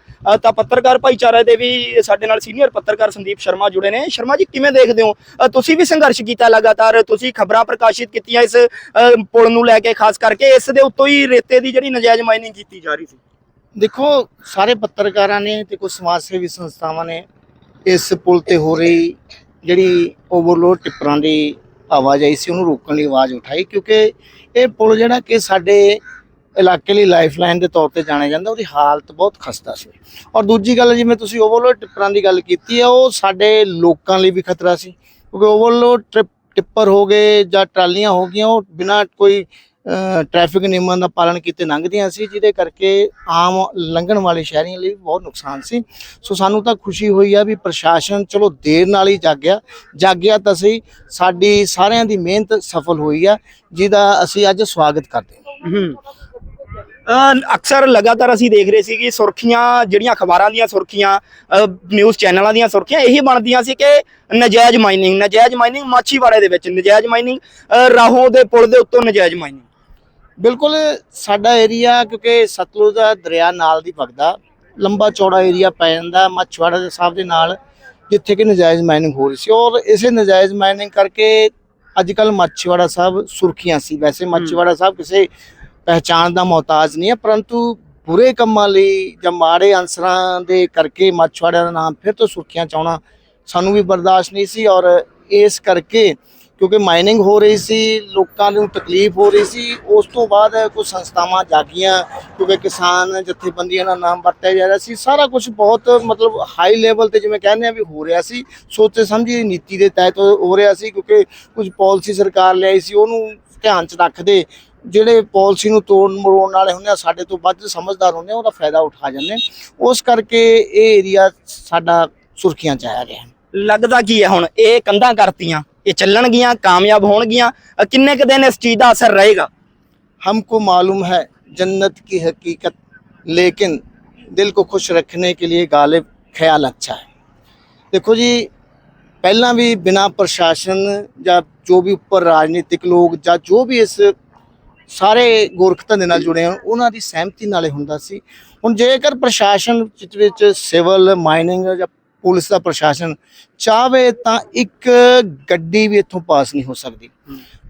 [SPEAKER 7] ਤਾਂ ਪੱਤਰਕਾਰ ਭਾਈਚਾਰੇ ਦੇ ਵੀ ਸਾਡੇ ਨਾਲ ਸੀਨੀਅਰ ਪੱਤਰਕਾਰ ਸੰਦੀਪ ਸ਼ਰਮਾ ਜੁੜੇ ਨੇ। ਸ਼ਰਮਾ ਜੀ, ਕਿਵੇਂ ਦੇਖਦੇ ਹੋ? ਤੁਸੀਂ ਵੀ ਸੰਘਰਸ਼ ਕੀਤਾ ਲਗਾਤਾਰ, ਤੁਸੀਂ ਖਬਰਾਂ ਪ੍ਰਕਾਸ਼ਿਤ ਕੀਤੀਆਂ ਇਸ ਪੁਲ ਨੂੰ ਲੈ ਕੇ, ਖਾਸ ਕਰਕੇ ਇਸ ਦੇ ਉੱਤੋਂ ਹੀ ਰੇਤੇ ਦੀ ਜਿਹੜੀ ਨਜਾਇਜ਼ ਮਾਈਨਿੰਗ ਕੀਤੀ ਜਾ ਰਹੀ ਸੀ।
[SPEAKER 4] ਦੇਖੋ, ਸਾਰੇ ਪੱਤਰਕਾਰਾਂ ਨੇ ਤੇ ਕੁਝ ਸਮਾਜ ਸੇਵੀ ਸੰਸਥਾਵਾਂ ਨੇ ਇਸ ਪੁਲ ਤੇ ਹੋ ਰਹੀ ਜਿਹੜੀ ਓਵਰਲੋਡ ਟਿੱਪਰਾਂ ਦੀ ਆਵਾਜਾਈ ਸੀ, ਉਹਨੂੰ ਰੋਕਣ ਲਈ ਆਵਾਜ਼ ਉਠਾਈ, ਕਿਉਂਕਿ ਇਹ ਪੁਲ ਜਿਹੜਾ ਕਿ ਸਾਡੇ ਇਲਾਕੇ ਲਈ ਲਾਈਫਲਾਈਨ ਦੇ ਤੌਰ ਤੇ ਜਾਣਿਆ ਜਾਂਦਾ, ਉਹਦੀ ਹਾਲਤ ਬਹੁਤ ਖਸਤਾ ਸੀ। ਔਰ ਦੂਜੀ ਗੱਲ, ਜਿਵੇਂ ਤੁਸੀਂ ਓਵਰਲੋਡ ਟਿੱਪਰਾਂ ਦੀ ਗੱਲ ਕੀਤੀ ਹੈ, ਉਹ ਸਾਡੇ ਲੋਕਾਂ ਲਈ ਵੀ ਖਤਰਾ ਸੀ। ਕਿਉਂਕਿ ਓਵਰਲੋਡ ਟ੍ਰਿਪ ਟਿੱਪਰ ਹੋ ਗਏ ਜਾਂ ਟਰਾਲੀਆਂ ਹੋ ਗਈਆਂ, ਉਹ ਬਿਨਾਂ ਕੋਈ ਟ੍ਰੈਫਿਕ ਨਿਯਮਾਂ ਦਾ ਪਾਲਣ ਕੀਤੇ ਲੰਘਦੀਆਂ ਸੀ, ਜਿਹਦੇ ਕਰਕੇ ਆਮ ਲੰਘਣ ਵਾਲੇ ਸ਼ਹਿਰੀਆਂ ਲਈ ਬਹੁਤ ਨੁਕਸਾਨ ਸੀ। ਸੋ ਸਾਨੂੰ ਤਾਂ ਖੁਸ਼ੀ ਹੋਈ ਆ ਵੀ ਪ੍ਰਸ਼ਾਸਨ ਚਲੋ ਦੇਰ ਨਾਲ ਹੀ ਜਾਗਿਆ। ਜਾਗਿਆ ਤਾਂ ਸਹੀ, ਸਾਡੀ ਸਾਰਿਆਂ ਦੀ ਮਿਹਨਤ ਸਫਲ ਹੋਈ ਆ, ਜਿਹਦਾ ਅਸੀਂ ਅੱਜ ਸਵਾਗਤ ਕਰਦੇ ਹਾਂ।
[SPEAKER 7] ਅਕਸਰ ਲਗਾਤਾਰ ਅਸੀਂ ਦੇਖ ਰਹੇ ਸੀ ਕਿ ਸੁਰਖੀਆਂ, ਜਿਹੜੀਆਂ ਅਖਬਾਰਾਂ ਦੀਆਂ ਸੁਰਖੀਆਂ ਨਿਊਜ਼ ਚੈਨਲਾਂ ਦੀਆਂ ਸੁਰਖੀਆਂ, ਇਹੀ ਬਣਦੀਆਂ ਸੀ ਕਿ ਨਜਾਇਜ਼ ਮਾਈਨਿੰਗ ਨਜਾਇਜ਼ ਮਾਈਨਿੰਗ ਮਾਛੀਵਾੜੇ ਦੇ ਵਿੱਚ, ਨਜਾਇਜ਼ ਮਾਈਨਿੰਗ ਰਾਹੋਂ ਦੇ ਪੁਲ ਦੇ ਉੱਤੋਂ ਨਜਾਇਜ਼ ਮਾਈਨਿੰਗ
[SPEAKER 4] ਬਿਲਕੁਲ ਸਾਡਾ ਏਰੀਆ ਕਿਉਂਕਿ ਸਤਲੁਜ ਦਾ ਦਰਿਆ ਨਾਲ ਦੀ ਵਗਦਾ, ਲੰਬਾ ਚੌੜਾ ਏਰੀਆ ਪੈ ਜਾਂਦਾ ਮੱਛਵਾੜਾ ਦੇ ਸਾਹਿਬ ਦੇ ਨਾਲ, ਜਿੱਥੇ ਕਿ ਨਜਾਇਜ਼ ਮਾਈਨਿੰਗ ਹੋ ਰਹੀ ਸੀ। ਔਰ ਇਸੇ ਨਜਾਇਜ਼ ਮਾਈਨਿੰਗ ਕਰਕੇ ਅੱਜ ਕੱਲ ਮਾਛੀਵਾੜਾ ਸਾਹਿਬ ਸੁਰਖੀਆਂ ਸੀ। ਵੈਸੇ ਮਾਛੀਵਾੜਾ ਸਾਹਿਬ ਕਿਸੇ ਪਹਿਚਾਣ ਦਾ ਮੁਹਤਾਜ ਨਹੀਂ ਹੈ, ਪਰੰਤੂ ਬੁਰੇ ਕੰਮਾਂ ਲਈ ਜਾਂ ਮਾੜੇ ਅਨਸਰਾਂ ਦੇ ਕਰਕੇ ਮੱਛਵਾੜਾ ਦਾ ਨਾਮ ਫਿਰ ਤੋਂ ਸੁਰਖੀਆਂ ਚ ਸਾਨੂੰ ਵੀ ਬਰਦਾਸ਼ਤ ਨਹੀਂ ਸੀ ਔਰ ਇਸ ਕਰਕੇ ਕਿਉਂਕਿ ਮਾਈਨਿੰਗ ਹੋ ਰਹੀ ਸੀ, ਲੋਕਾਂ ਨੂੰ ਤਕਲੀਫ ਹੋ ਰਹੀ ਸੀ, ਉਸ ਤੋਂ ਬਾਅਦ ਕੁਝ ਸੰਸਥਾਵਾਂ ਜਾਗੀਆਂ, ਕਿਉਂਕਿ ਕਿਸਾਨ ਜਥੇਬੰਦੀਆਂ ਦਾ ਨਾਮ ਵਰਤਿਆ ਜਾ ਰਿਹਾ ਸੀ, ਸਾਰਾ ਕੁਝ ਬਹੁਤ ਮਤਲਬ ਹਾਈ ਲੈਵਲ ਤੇ ਜਿਵੇਂ ਕਹਿੰਦੇ ਆ ਵੀ ਹੋ ਰਿਹਾ ਸੀ, ਸੋਚੇ ਸਮਝੀ ਨੀਤੀ ਦੇ ਤਹਿਤ ਹੋ ਰਿਹਾ ਸੀ, ਕਿਉਂਕਿ ਕੁਝ ਪਾਲਿਸੀ ਸਰਕਾਰ ਲਿਆਈ ਸੀ, ਉਹਨੂੰ ਧਿਆਨ 'ਚ ਰੱਖਦੇ ਜਿਹੜੇ ਪਾਲਿਸੀ ਨੂੰ ਤੋੜਨ ਮਰੋੜਨ ਵਾਲੇ ਹੁੰਦੇ ਆ ਸਾਡੇ ਤੋਂ ਵੱਧ ਸਮਝਦਾਰ ਹੁੰਦੇ ਆ ਉਹਦਾ ਫਾਇਦਾ ਉਠਾ ਜਾਂਦੇ ਆ। ਉਸ ਕਰਕੇ ਇਹ ਏਰੀਆ ਸਾਡਾ ਸੁਰਖੀਆਂ 'ਚ ਆਇਆ ਗਿਆ
[SPEAKER 7] ਲੱਗਦਾ ਕੀ ਹੈ ਹੁਣ ਇਹ ਕੰਧਾਂ ਕਰਤੀਆਂ ਇਹ ਚੱਲਣਗੀਆਂ ਕਾਮਯਾਬ ਹੋਣਗੀਆਂ ਅਹ ਕਿੰਨੇ ਕੁ ਦਿਨ ਇਸ ਚੀਜ਼ ਦਾ ਅਸਰ ਰਹੇਗਾ
[SPEAKER 4] हमको मालूम है जन्नत की हकीकत लेकिन दिल को खुश रखने के लिए गालिब ख्याल अच्छा है देखो जी ਪਹਿਲਾਂ ਵੀ ਬਿਨਾ ਪ੍ਰਸ਼ਾਸਨ ਜਾਂ ਜੋ ਵੀ ਉੱਪਰ ਰਾਜਨੀਤਿਕ ਲੋਕ ਜਾਂ ਜੋ ਵੀ ਇਸ ਸਾਰੇ ਗੋਰਖ ਧੰਦੇ ਨਾਲ ਜੁੜੇ ਹੋਣ ਉਹਨਾਂ ਦੀ ਸਹਿਮਤੀ ਨਾਲੇ ਹੁੰਦਾ ਸੀ। ਹੁਣ ਜੇਕਰ ਪ੍ਰਸ਼ਾਸਨ ਵਿੱਚ- ਵਿੱਚ ਸਿਵਲ ਮਾਈਨਿੰਗ ਜਾਂ ਪੁਲਿਸ ਦਾ ਪ੍ਰਸ਼ਾਸਨ ਚਾਹਵੇ ਤਾਂ ਇੱਕ ਗੱਡੀ ਵੀ ਇੱਥੋਂ ਪਾਸ ਨਹੀਂ ਹੋ ਸਕਦੀ।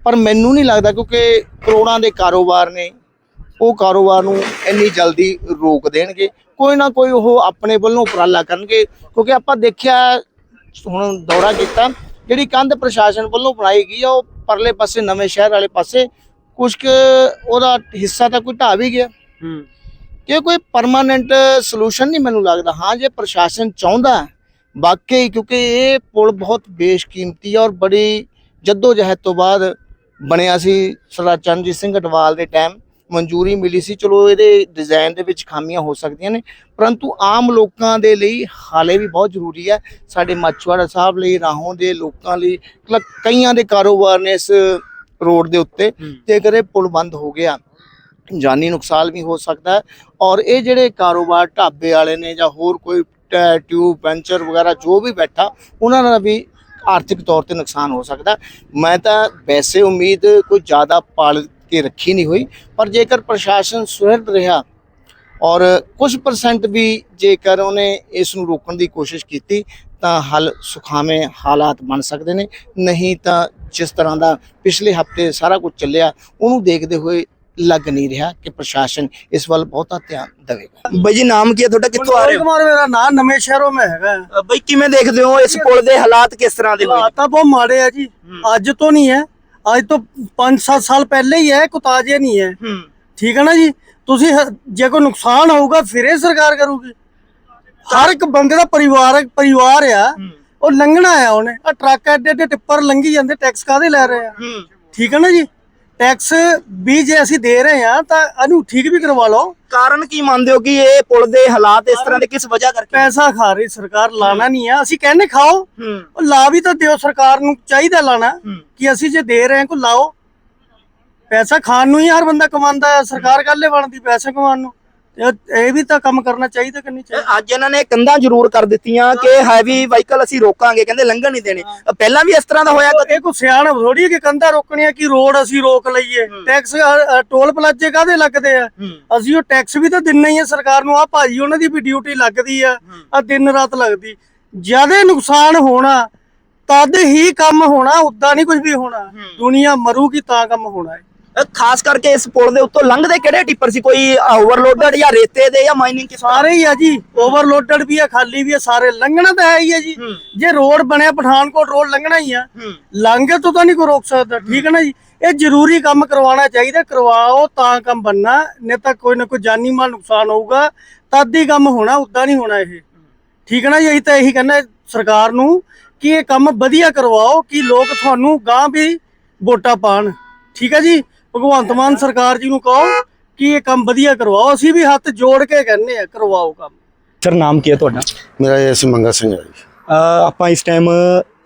[SPEAKER 4] ਪਰ ਮੈਨੂੰ ਨਹੀਂ ਲੱਗਦਾ ਕਿਉਂਕਿ ਕਰੋੜਾਂ ਦੇ ਕਾਰੋਬਾਰ ਨੇ ਉਹ ਕਾਰੋਬਾਰ ਨੂੰ ਇੰਨੀ ਜਲਦੀ ਰੋਕ ਦੇਣਗੇ। ਕੋਈ ਨਾ ਕੋਈ ਉਹ ਆਪਣੇ ਵੱਲੋਂ ਉਪਰਾਲਾ ਕਰਨਗੇ ਕਿਉਂਕਿ ਆਪਾਂ ਦੇਖਿਆ ਹੁਣ ਦੌਰਾ ਕੀਤਾ ਜਿਹੜੀ ਕੰਧ ਪ੍ਰਸ਼ਾਸਨ ਵੱਲੋਂ ਬਣਾਈ ਗਈ ਆ ਉਹ ਪਰਲੇ ਪਾਸੇ ਨਵੇਂ ਸ਼ਹਿਰ ਵਾਲੇ ਪਾਸੇ ਕੁਝ ਕੁ ਉਹਦਾ ਹਿੱਸਾ ਤਾਂ ਕੋਈ ਢਾਹ ਵੀ ਗਿਆ।
[SPEAKER 2] ਹੂੰ।
[SPEAKER 4] ਕਿ ਕੋਈ ਪਰਮਾਨੈਂਟ ਸੋਲੂਸ਼ਨ ਨਹੀਂ ਮੈਨੂੰ ਲੱਗਦਾ। ਹਾਂ ਜੇ ਪ੍ਰਸ਼ਾਸਨ ਚਾਹੁੰਦਾ ਵਾਕਈ ਕਿਉਂਕਿ ਇਹ ਪੁਲ ਬਹੁਤ ਬੇਸ਼ਕੀਮਤੀ ਹੈ ਔਰ ਬੜੀ ਜਹਿਦ ਤੋਂ ਬਾਅਦ ਬਣਿਆ ਸੀ। ਸਰਦਾਰ ਚਰਨਜੀਤ ਸਿੰਘ ਅਟਵਾਲ ਦੇ ਟਾਈਮ ਮਨਜ਼ੂਰੀ ਮਿਲੀ ਸੀ। ਚਲੋ ਇਹਦੇ ਡਿਜ਼ਾਈਨ ਦੇ ਵਿੱਚ ਖਾਮੀਆਂ ਹੋ ਸਕਦੀਆਂ ਨੇ ਪਰੰਤੂ ਆਮ ਲੋਕਾਂ ਦੇ ਲਈ ਹਾਲੇ ਵੀ ਬਹੁਤ ਜ਼ਰੂਰੀ ਹੈ। ਸਾਡੇ ਮੱਛਵਾੜਾ ਸਾਹਿਬ ਲਈ ਰਾਹੋਂ ਦੇ ਲੋਕਾਂ ਲਈ ਕਈਆਂ ਦੇ ਕਾਰੋਬਾਰ ਨੇ ਇਸ ਰੋਡ ਦੇ ਉੱਤੇ ਜੇਕਰ ਇਹ ਪੁਲ ਬੰਦ ਹੋ ਗਿਆ ਜਾਨੀ ਨੁਕਸਾਨ ਵੀ ਹੋ ਸਕਦਾ ਹੈ ਔਰ ਇਹ ਜਿਹੜੇ ਕਾਰੋਬਾਰ ਢਾਬੇ ਵਾਲੇ ਨੇ ਜਾਂ ਹੋਰ ਕੋਈ ਟਿਊਬ ਪੈਂਚਰ ਵਗੈਰਾ ਜੋ ਵੀ ਬੈਠਾ ਉਹਨਾਂ ਦਾ ਵੀ ਆਰਥਿਕ ਤੌਰ ਤੇ ਨੁਕਸਾਨ ਹੋ ਸਕਦਾ ਮੈਂ ਤਾਂ ਵੈਸੇ ਉਮੀਦ ਕੋਈ ਜ਼ਿਆਦਾ ਪਾਲ ਕੇ ਰੱਖੀ ਨਹੀਂ ਹੋਈ ਪਰ ਜੇਕਰ ਪ੍ਰਸ਼ਾਸਨ ਸੁਹਿਰਦ ਰਿਹਾ ਔਰ ਕੁਝ ਪਰਸੈਂਟ ਵੀ ਜੇਕਰ ਉਹਨੇ ਇਸ ਨੂੰ ਰੋਕਣ ਦੀ ਕੋਸ਼ਿਸ਼ ਕੀਤੀ ਤਾਂ ਹੱਲ ਸੁਖਾਵੇਂ ਹਾਲਾਤ ਬਣ ਸਕਦੇ ਨੇ ਨਹੀਂ ਤਾਂ ਜਿਸ ਤਰ੍ਹਾਂ ਦਾ ਪਿਛਲੇ ਹਫ਼ਤੇ ਸਾਰਾ ਕੁਝ ਚੱਲਿਆ ਉਹਨੂੰ ਦੇਖਦੇ ਹੋਏ ਲੱਗ ਨਹੀਂ ਰਿਹਾ ਕਿ ਪ੍ਰਸ਼ਾਸਨ ਇਸ ਵੱਲ ਬਹੁਤਾ ਧਿਆਨ ਦੇਵੇਗਾ।
[SPEAKER 7] ਬਾਈ ਜੀ ਨਾਮ ਕੀ ਹੈ ਤੁਹਾਡਾ? ਕਿੱਥੋਂ ਆ ਰਹੇ ਹੋ?
[SPEAKER 5] ਕੁਮਾਰ ਮੇਰਾ ਨਾਂ ਨਵੇਂ ਸ਼ਹਿਰੋਂ ਮੈਂ ਹੈਗਾ।
[SPEAKER 7] ਬਾਈ ਕਿਵੇਂ ਦੇਖਦੇ ਹੋ ਇਸ ਪੁਲ ਦੇ ਹਾਲਾਤ ਕਿਸ ਤਰ੍ਹਾਂ ਦੇ ਹੋਏ?
[SPEAKER 5] ਹਾਲਾਤ ਤਾਂ ਬਹੁਤ ਮਾੜੇ ਆ ਜੀ। ਅੱਜ ਤੋਂ ਨਹੀਂ ਹੈ। ਅੱਜ ਤੋਂ 5-7 ਸਾਲ ਪਹਿਲੇ ਹੀ ਹੈ ਕੁਤਾਜੇ ਨਹੀਂ ਹੈ।
[SPEAKER 7] ਹੂੰ।
[SPEAKER 5] ਠੀਕ ਹੈ ਨਾ ਜੀ? ਤੁਸੀਂ ਜੇ ਕੋਈ ਨੁਕਸਾਨ ਹੋਊਗਾ ਫਿਰ ਇਹ ਸਰਕਾਰ ਕਰੂਗੀ। ਹਰ ਇੱਕ ਬੰਦੇ ਦਾ ਪਰਿਵਾਰ ਪਰਿਵਾਰ ਆ। ਉਹ ਲੰਘਣਾ ਆ ਉਹਨੇ। ਆ ਟਰੱਕ ਐਡੇ ਐਡੇ ਟਿੱਪਰ ਲੰਘੀ ਜਾਂਦੇ ਟੈਕਸ ਕਾਦੇ ਲੈ ਰਹੇ ਆ? ਠੀਕ ਹੈ ਨਾ ਜੀ? ਟੈਕਸ ਵੀ ਜੇ ਅਸੀਂ ਦੇ ਰਹੇ ਆ ਤਾਂ ਇਹਨੂੰ ਠੀਕ ਵੀ ਕਰਵਾ ਲਓ।
[SPEAKER 7] ਕਾਰਨ ਕੀ ਮੰਨਦੇ ਹੋ ਕਿ ਇਹ ਪੁਲ ਦੇ ਹਾਲਾਤ ਇਸ ਤਰ੍ਹਾਂ ਦੇ ਕਿਸ ਵਜ੍ਹਾ ਕਰਕੇ?
[SPEAKER 5] ਪੈਸਾ ਖਾ ਰਹੀ ਸਰਕਾਰ ਲਾਣਾ ਨਹੀਂ ਆ। ਅਸੀਂ ਕਹਿੰਦੇ ਖਾਓ। ਉਹ ਲਾ ਵੀ ਤਾਂ ਦਿਓ ਸਰਕਾਰ ਨੂੰ ਚਾਹੀਦਾ ਲਾਣਾ। ਕਿ ਅਸੀਂ ਜੇ ਦੇ ਰਹੇ ਹਾਂ ਕੋ ਲਾਓ। ਪੈਸਾ ਖਾਣ ਨੂੰ ਹੀ ਹਰ ਬੰਦਾ ਕਮਾਉਂਦਾ ਹੈ ਸਰਕਾਰ ਕੱਲੇ ਬਣਦੀ ਪੈਸੇ ਕਮਾਉਣ ਨੂੰ। ਇਹ- ਇਹ ਵੀ ਤਾਂ ਕੰਮ ਕਰਨਾ ਚਾਹੀਦਾ ਕਿ ਨਹੀਂ ਚਾਹੀਦਾ?
[SPEAKER 7] ਅੱਜ ਇਹਨਾਂ ਨੇ ਕੰਧਾਂ ਜ਼ਰੂਰ ਕਰ ਦਿੱਤੀਆਂ ਕਿ ਹੈਵੀ ਵਾਹੀਕਲ ਅਸੀਂ ਰੋਕਾਂਗੇ ਕਹਿੰਦੇ ਲੰਘਣ ਨਹੀਂ ਦੇਣੇ। ਪਹਿਲਾਂ ਵੀ ਇਸ ਤਰ੍ਹਾਂ ਦਾ ਹੋਇਆ ਕਦੇ?
[SPEAKER 5] ਇਹ ਕੋ ਸਿਆਣ ਥੋੜੀ ਕਿ ਕੰਧਾ ਰੋਕਣੀਆਂ ਕਿ ਰੋਡ ਅਸੀਂ ਰੋਕ ਲਈਏ? ਟੈਕਸ ਅ, ਅ, ਟੋਲ ਪਲਾਜੇ ਕਾਦੇ ਲੱਗਦੇ ਆ? ਅਸੀਂ ਉਹ ਟੈਕਸ ਵੀ ਤਾਂ ਦਿੰਨਾ ਹੀ ਆ ਸਰਕਾਰ ਨੂੰ। ਆ ਭਾਜੀ ਉਹਨਾਂ ਦੀ ਵੀ ਡਿਊਟੀ ਲੱਗਦੀ ਆ। ਆ ਦਿਨ ਰਾਤ ਲੱਗਦੀ। ਜ਼ਿਆਦਾ ਨੁਕਸਾਨ ਹੋਣਾ ਤਦ ਹੀ ਕੰਮ ਹੋਣਾ ਉਦਾਂ ਨਹੀਂ ਕੁਝ ਵੀ ਹੋਣਾ। ਦੁਨੀਆ ਮਰੂਗੀ ਤਾਂ ਕੰਮ ਹੋਣਾ ਹੈ।
[SPEAKER 7] ਖਾਸ ਕਰਕੇ ਇਸ ਪੁਲ ਦੇ ਉੱਤੋਂ ਲੰਘਦੇ ਕਿਹੜੇ ਟਿੱਪਰ ਸੀ? ਕੋਈ ਓਵਰਲੋਡਡ ਜਾਂ ਰੇਤੇ ਦੇ ਜਾਂ ਮਾਈਨਿੰਗ ਕਿਸ ਤਰ੍ਹਾਂ?
[SPEAKER 5] ਸਾਰੇ ਹੀ ਆ ਜੀ ਓਵਰਲੋਡਡ ਵੀ ਆ ਖਾਲੀ ਵੀ ਆ ਸਾਰੇ ਲੰਘਣਾ ਤਾਂ ਹੈ ਹੀ ਆ ਜੀ। ਜੇ ਰੋਡ ਬਣਿਆ ਪਠਾਨਕੋਟ ਰੋਡ ਲੰਘਣਾ ਹੀ ਆ ਲੰਘੇ ਤੋਂ ਤਾਂ ਨਹੀਂ ਕੋਈ ਰੋਕ ਸਕਦਾ ਠੀਕ ਹੈ ਨਾ ਜੀ? ਇਹ ਜ਼ਰੂਰੀ ਕੰਮ ਕਰਵਾਉਣਾ ਚਾਹੀਦਾ ਕਰਵਾਓ ਤਾਂ ਕੰਮ ਬੰਨਾ ਨਹੀਂ ਤਾਂ ਕੋਈ ਨਾ ਕੋਈ ਜਾਨੀ ਮਾਲ ਨੁਕਸਾਨ ਹੋਊਗਾ। ਤਦ ਹੀ ਕੰਮ ਹੋਣਾ ਉਦਾਂ ਨਹੀਂ ਹੋਣਾ ਇਹ। ਠੀਕ ਹੈ ਨਾ ਜੀ? ਅਸੀਂ ਤਾਂ ਇਹੀ ਕਹਿੰਦੇ ਸਰਕਾਰ ਨੂੰ ਕਿ ਇਹ ਕੰਮ ਵਧੀਆ ਕਰਵਾਓ ਕਿ ਲੋਕ ਤੁਹਾਨੂੰ ਗਾਂ ਵੀ ਵੋਟਾਂ ਪਾਣ। ਠੀਕ ਹੈ ਜੀ? ਭਗਵੰਤ ਮਾਨ ਸਰਕਾਰ ਜੀ ਨੂੰ ਕਹੋ ਕਿ ਇਹ ਕੰਮ ਵਧੀਆ ਕਰਵਾਓ ਅਸੀਂ ਵੀ ਹੱਥ ਜੋੜ ਕੇ ਕਹਿੰਦੇ ਆ ਕਰਵਾਓ ਕੰਮ।
[SPEAKER 7] ਸਰ ਨਾਮ ਕੀ ਹੈ ਤੁਹਾਡਾ?
[SPEAKER 6] ਮੇਰਾ ਇਹ ਸੀ ਮੰਗਾ ਸਿੰਘ ਹੈ ਜੀ।
[SPEAKER 7] ਆਪਾਂ ਇਸ ਟਾਈਮ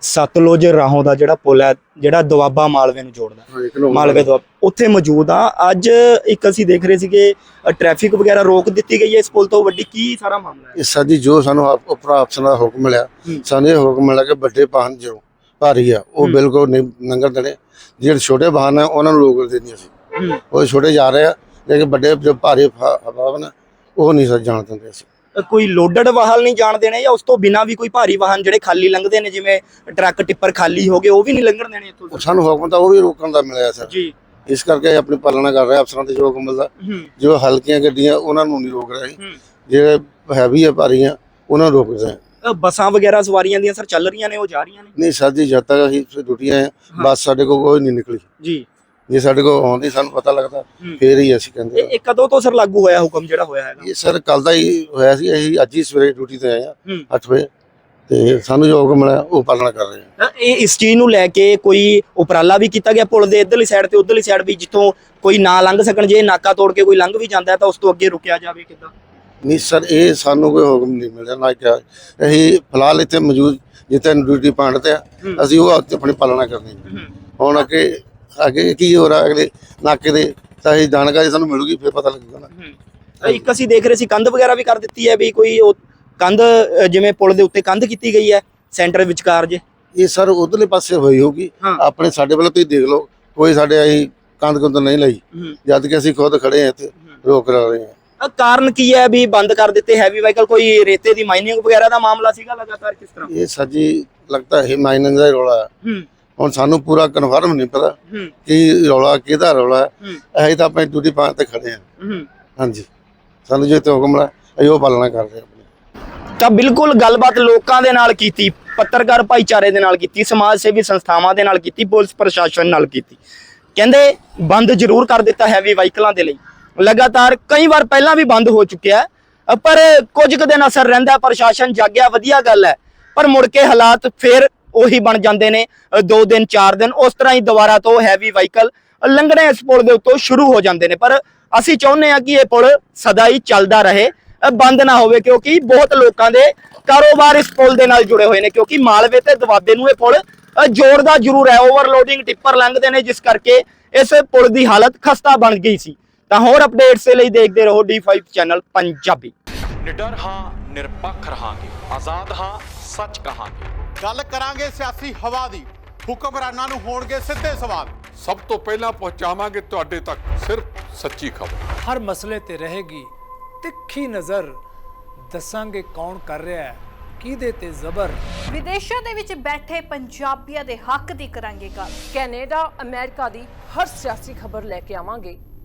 [SPEAKER 7] ਸਤਲੁਜ ਰਾਹੋਂ ਦਾ ਜਿਹੜਾ ਪੁਲ ਹੈ ਜਿਹੜਾ ਦੁਆਬਾ ਮਾਲਵੇ ਨੂੰ ਜੋੜਦਾ ਮਾਲਵੇ ਤੋਂ ਉੱਥੇ ਮੌਜੂਦ ਆ। ਅੱਜ ਇੱਕ ਅਸੀਂ ਦੇਖ ਰਹੇ ਸੀਗੇ ਟ੍ਰੈਫਿਕ ਵਗੈਰਾ ਰੋਕ ਦਿੱਤੀ ਗਈ ਹੈ ਇਸ ਪੁਲ ਤੋਂ ਵੱਡੀ। ਕੀ ਸਾਰਾ ਮਾਮਲਾ ਹੈ?
[SPEAKER 6] ਇਹ ਸਾਡੀ ਜੋ ਸਾਨੂੰ ਆਪ- ਉੱਪਰ ਅਫਸਰ ਦਾ ਹੁਕਮ ਮਿਲਿਆ ਸਾਨੂੰ ਇਹ ਹੁਕਮ ਮਿਲਿਆ ਕਿ ਵੱਡੇ ਵਾਹਨ ਜੋ ਭਾਰੀ ਆ ਉਹ ਬਿਲਕੁਲ ਨਹੀਂ ਲੰਘਣ ਦੇਣੇ ਜਿਹੜੇ ਛੋਟੇ ਵਾਹਨ ਆ ਉਹਨਾਂ ਨੂੰ ਰੋਕ ਦੇਣੀ ਅਸੀਂ। ਉਹ ਛੋਟੇ ਜਾ ਰਹੇ ਆ ਲੇਕਿਨ ਵੱਡੇ ਜੋ ਭਾਰੀ ਵਾਹਨ ਉਹ ਨਹੀਂ ਸਰ ਜਾਣ ਦਿੰਦੇ ਅਸੀਂ।
[SPEAKER 7] ਅ, ਕੋਈ ਲੋਡਡ ਵਾਹਨ ਨਹੀਂ ਜਾਣ ਦੇਣੇ ਜਾਂ ਉਸ ਤੋਂ ਬਿਨਾ ਵੀ ਕੋਈ ਭਾਰੀ ਵਾਹਨ ਜਿਹੜੇ ਖਾਲੀ ਲੰਘਦੇ ਨੇ ਜਿਵੇਂ ਟਰੱਕ ਟਿੱਪਰ ਖਾਲੀ ਹੋ ਗਏ ਉਹ ਵੀ ਨਹੀਂ ਲੰਘਣ ਦੇਣੇ ਇੱਥੋਂ
[SPEAKER 6] ਸਾਨੂੰ ਹੁਕਮ ਤਾਂ ਉਹ ਵੀ ਰੋਕਣ ਦਾ ਮਿਲਿਆ ਸਰ।
[SPEAKER 7] ਜੀ।
[SPEAKER 6] ਇਸ ਕਰਕੇ ਆਪਣੀ ਪਾਲਣਾ ਕਰ ਰਹੇ ਅਫਸਰਾਂ ਤੇ ਜੋ ਹੁਕਮ ਮਿਲਦਾ।
[SPEAKER 7] ਹੂੰ।
[SPEAKER 6] ਜੋ ਹਲਕੀਆਂ ਗੱਡੀਆਂ ਉਹਨਾਂ ਨੂੰ ਨਹੀਂ ਰੋਕ ਰਹੇ
[SPEAKER 7] ਹੂੰ।
[SPEAKER 6] ਜਿਹੜੇ ਹੈਵੀ ਆ ਭਾਰੀਆਂ ਉਹਨਾਂ ਨੂੰ ਰੋਕ ਰਹੇ
[SPEAKER 7] ਬੱਸਾਂ ਵਗੈਰਾ ਸਵਾਰੀਆਂ ਦੀਆਂ ਸਰ ਚੱਲ ਰਹੀਆਂ ਨੇ ਉਹ ਜਾ ਰਹੀਆਂ ਨੇ?
[SPEAKER 6] ਨਹੀਂ ਸਰ ਜੀ ਜਦ ਤੱਕ ਅਸੀਂ ਡਿਊਟੀਆਂ ਆ ਬੱਸ ਸਾਡੇ ਕੋਲ ਕੋਈ ਨਹੀਂ ਨਿਕਲੀ।
[SPEAKER 7] ਜੀ।
[SPEAKER 6] ਜੇ ਸਾਡੇ ਕੋਲ ਆਉਂਦੀ ਸਾਨੂੰ ਪਤਾ ਲੱਗਦਾ। ਫੇਰ ਹੀ ਅਸੀਂ ਕਹਿੰਦੇ
[SPEAKER 7] ਇਹ ਕਦੋਂ ਤੋਂ ਸਰ ਲਾਗੂ ਹੋਇਆ ਹੁਕਮ ਜਿਹੜਾ ਹੋਇਆ ਹੈਗਾ?
[SPEAKER 6] ਇਹ ਸਰ ਕੱਲ ਦਾ ਹੀ ਹੋਇਆ ਸੀ ਅਸੀਂ ਅੱਜ ਹੀ ਸਵੇਰੇ ਡਿਊਟੀ ਤੇ ਆਏ ਆ
[SPEAKER 7] ਹੂੰ।
[SPEAKER 6] 8 ਵਜੇ। ਤੇ ਸਾਨੂੰ ਜੋ ਹੁਕਮ ਮਿਲਿਆ ਉਹ ਪਾਲਣਾ ਕਰ ਰਹੇ ਹਾਂ।
[SPEAKER 7] ਅ, ਇਹ ਇਸ ਚੀਜ਼ ਨੂੰ ਲੈ ਕੇ ਕੋਈ ਉਪਰਾਲਾ ਵੀ ਕੀਤਾ ਗਿਆ ਪੁਲ ਦੇ ਇਧਰਲੀ ਸਾਈਡ ਤੇ ਉਧਰਲੀ ਸਾਈਡ ਵੀ ਜਿੱਥੋਂ ਕੋਈ ਨਾ ਲੰਘ ਸਕਣ ਜੇ ਨਾਕਾ ਤੋੜ ਕੇ ਕੋਈ ਲੰਘ ਵੀ ਜਾਂਦਾ ਤਾਂ ਉਸ ਤੋਂ ਅੱਗੇ ਰੁਕਿਆ ਜਾਵੇ ਕਿੱਦਾਂ?
[SPEAKER 6] ਨਹੀਂ ਸਰ ਇਹ ਸਾਨੂੰ ਕੋਈ ਹੁਕਮ ਨਹੀਂ ਮਿਲਿਆ ਨਾ ਕਿਹਾ। ਅਸੀਂ ਫਿਲਹਾਲ ਇੱਥੇ ਮੌਜੂਦ ਜਿੱਥੇ ਡਿਊਟੀ ਪਾਣ ਤੇ ਆ। ਅਸੀਂ ਉਹ ਆਪਣੀ ਪਾਲਣਾ ਕਰਨੀ ਹੈ। ਹੁਣ ਅੱਗੇ ਅੱਗੇ ਕੀ ਹੋ ਰਿਹਾ ਅਗਲੇ ਨਾਕੇ ਦੇ ਤਾਂ ਇਹ ਜਾਣਕਾਰੀ ਸਾਨੂੰ ਮਿਲੂਗੀ ਫਿਰ ਪਤਾ ਲੱਗੇਗਾ ਨਾ।
[SPEAKER 7] ਅ, ਇੱਕ ਅਸੀਂ ਦੇਖ ਰਹੇ ਸੀ ਕੰਧ ਵਗੈਰਾ ਵੀ ਕਰ ਦਿੱਤੀ ਹੈ ਵੀ ਕੋਈ ਉਹ ਕੰਧ ਅ, ਜਿਵੇਂ ਪੁਲ ਦੇ ਉੱਤੇ ਕੰਧ ਕੀਤੀ ਗਈ ਹੈ ਸੈਂਟਰ ਵਿਚਕਾਰ ਜੇ?
[SPEAKER 6] ਇਹ ਸਰ ਉਧਰਲੇ ਪਾਸੇ ਹੋਈ ਹੋਗੀ
[SPEAKER 7] ਹਾਂ।
[SPEAKER 6] ਆਪਣੇ ਸਾਡੇ ਵੱਲੋਂ ਤੁਸੀਂ ਦੇਖ ਲਓ ਕੋਈ ਸਾਡੇ ਅਸੀਂ ਕੰਧ ਕੁੰਦ ਨਹੀਂ ਲਈ। ਜਦ ਕਿ ਅਸੀਂ ਖੁਦ ਖੜੇ ਹਾਂ ਇੱਥੇ ਰੋਕ ਰਹੇ ਹਾਂ।
[SPEAKER 7] ਕਾਰਨ ਕੀ ਹੈ ਵੀ ਬੰਦ ਕਰ ਦਿੱਤੇ ਹੈਵੀ ਵਾਹੀਕਲ ਕੋਈ ਰੇਤੇ ਦੀ ਮਾਈਨਿੰਗ ਵਗੈਰਾ ਦਾ ਮਾਮਲਾ ਸੀਗਾ ਲਗਾਤਾਰ ਕਿਸ ਤਰ੍ਹਾਂ?
[SPEAKER 6] ਇਹ ਸੱਜੀ ਲੱਗਦਾ ਹੈ ਮਾਈਨਿੰਗ ਦਾ ਹੀ ਰੌਲਾ ਹੈ।
[SPEAKER 7] ਹੂੰ।
[SPEAKER 6] ਹੁਣ ਸਾਨੂੰ ਪੂਰਾ ਕਨਫਰਮ ਨਹੀਂ ਪਤਾ
[SPEAKER 7] ਹੂੰ।
[SPEAKER 6] ਕਿ ਰੌਲਾ ਕਿਹਦਾ ਰੌਲਾ ਹੈ।
[SPEAKER 7] ਹੂੰ।
[SPEAKER 6] ਅਸੀਂ ਤਾਂ ਆਪਣੀ ਡਿਊਟੀ ਪਾਣ ਤੇ ਖੜੇ ਹਾਂ।
[SPEAKER 7] ਹੂੰ।
[SPEAKER 6] ਹਾਂਜੀ। ਸਾਨੂੰ ਜੇ ਤੇ ਹੁਕਮ ਅਸੀਂ ਉਹ ਪਾਲਣਾ ਕਰ ਰਹੇ ਹਾਂ ਆਪਣੀ।
[SPEAKER 7] ਤਾਂ ਬਿਲਕੁਲ ਗੱਲਬਾਤ ਲੋਕਾਂ ਦੇ ਨਾਲ ਕੀਤੀ ਪੱਤਰਕਾਰ ਭਾਈਚਾਰੇ ਦੇ ਨਾਲ ਕੀਤੀ ਸਮਾਜ ਸੇਵੀ ਸੰਸਥਾਵਾਂ ਦੇ ਨਾਲ ਕੀਤੀ ਪੁਲਿਸ ਪ੍ਰਸ਼ਾਸਨ ਨਾਲ ਕੀਤੀ। ਕਹਿੰਦੇ ਬੰਦ ਜ਼ਰੂਰ ਕਰ ਦਿੱਤਾ ਹੈਵੀ ਵਾਹੀਕਲਾਂ ਦੇ ਲਈ। ਲਗਾਤਾਰ ਕਈ ਵਾਰ ਪਹਿਲਾਂ ਵੀ ਬੰਦ ਹੋ ਚੁੱਕਿਆ ਪਰ ਕੁਝ ਕੁ ਦਿਨ ਅਸਰ ਰਹਿੰਦਾ ਪ੍ਰਸ਼ਾਸਨ ਜਾਗਿਆ ਵਧੀਆ ਗੱਲ ਹੈ। ਪਰ ਮੁੜ ਕੇ ਹਾਲਾਤ ਫਿਰ ਉਹੀ ਬਣ ਜਾਂਦੇ ਨੇ ਅ, ਦੋ ਦਿਨ ਚਾਰ ਦਿਨ ਉਸ ਤਰ੍ਹਾਂ ਹੀ ਦੁਬਾਰਾ ਤੋਂ ਹੈਵੀ ਵਾਹੀਕਲ ਲੰਘਣੇ ਇਸ ਪੁਲ ਦੇ ਉੱਤੋਂ ਸ਼ੁਰੂ ਹੋ ਜਾਂਦੇ ਨੇ। ਪਰ ਅਸੀਂ ਚਾਹੁੰਦੇ ਹਾਂ ਕਿ ਇਹ ਪੁਲ ਸਦਾ ਹੀ ਚੱਲਦਾ ਰਹੇ ਬੰਦ ਨਾ ਹੋਵੇ ਕਿਉਂਕਿ ਬਹੁਤ ਲੋਕਾਂ ਦੇ ਕਾਰੋਬਾਰ ਇਸ ਪੁਲ ਦੇ ਨਾਲ ਜੁੜੇ ਹੋਏ ਨੇ ਕਿਉਂਕਿ ਮਾਲਵੇ ਤੇ ਦਵਾਬੇ ਨੂੰ ਇਹ ਪੁਲ ਜੋੜਦਾ ਜ਼ਰੂਰ ਹੈ। ਓਵਰਲੋਡਿੰਗ ਟਿੱਪਰ ਲੰਘਦੇ ਨੇ ਜਿਸ ਕਰਕੇ ਇਸ ਪੁਲ ਦੀ ਹਾਲਤ ਖਸਤਾ ਬਣ ਗਈ ਸੀ। ਤਾਂ ਹੋਰ ਅਪਡੇਟਸ ਦੇ ਲਈ ਦੇਖਦੇ ਰਹੋ D5 ਚੈਨਲ ਪੰਜਾਬੀ।
[SPEAKER 8] ਨਿਡਰ ਹਾਂ ਨਿਰਪੱਖ ਰਹਾਂਗੇ। ਆਜ਼ਾਦ ਹਾਂ ਸੱਚ ਕਹਾਂਗੇ।
[SPEAKER 9] ਗੱਲ ਕਰਾਂਗੇ ਸਿਆਸੀ ਹਵਾ ਦੀ। ਹੁਕਮਰਾਨਾਂ ਨੂੰ ਹੋਣਗੇ ਸਿੱਧੇ ਸਵਾਲ।
[SPEAKER 10] ਸਭ ਤੋਂ ਪਹਿਲਾਂ ਪਹੁੰਚਾਵਾਂਗੇ ਤੁਹਾਡੇ ਤੱਕ ਸਿਰਫ ਸੱਚੀ ਖਬਰ।
[SPEAKER 11] ਹਰ ਮਸਲੇ ਤੇ ਰਹੇਗੀ ਤਿੱਖੀ ਨਜ਼ਰ। ਦੱਸਾਂਗੇ ਕੌਣ ਕਰ ਰਿਹਾ ਹੈ ਕਿਹਦੇ ਤੇ ਜ਼ਬਰ।
[SPEAKER 12] ਵਿਦੇਸ਼ਾਂ ਦੇ ਵਿੱਚ ਬੈਠੇ ਪੰਜਾਬੀਆਂ ਦੇ ਹੱਕ ਦੀ ਕਰਾਂਗੇ ਗੱਲ।
[SPEAKER 13] ਕੈਨੇਡਾ ਅਮਰੀਕਾ ਦੀ ਹਰ ਸਿਆਸੀ ਖਬਰ ਲੈ ਕੇ ਆਵਾਂਗੇ।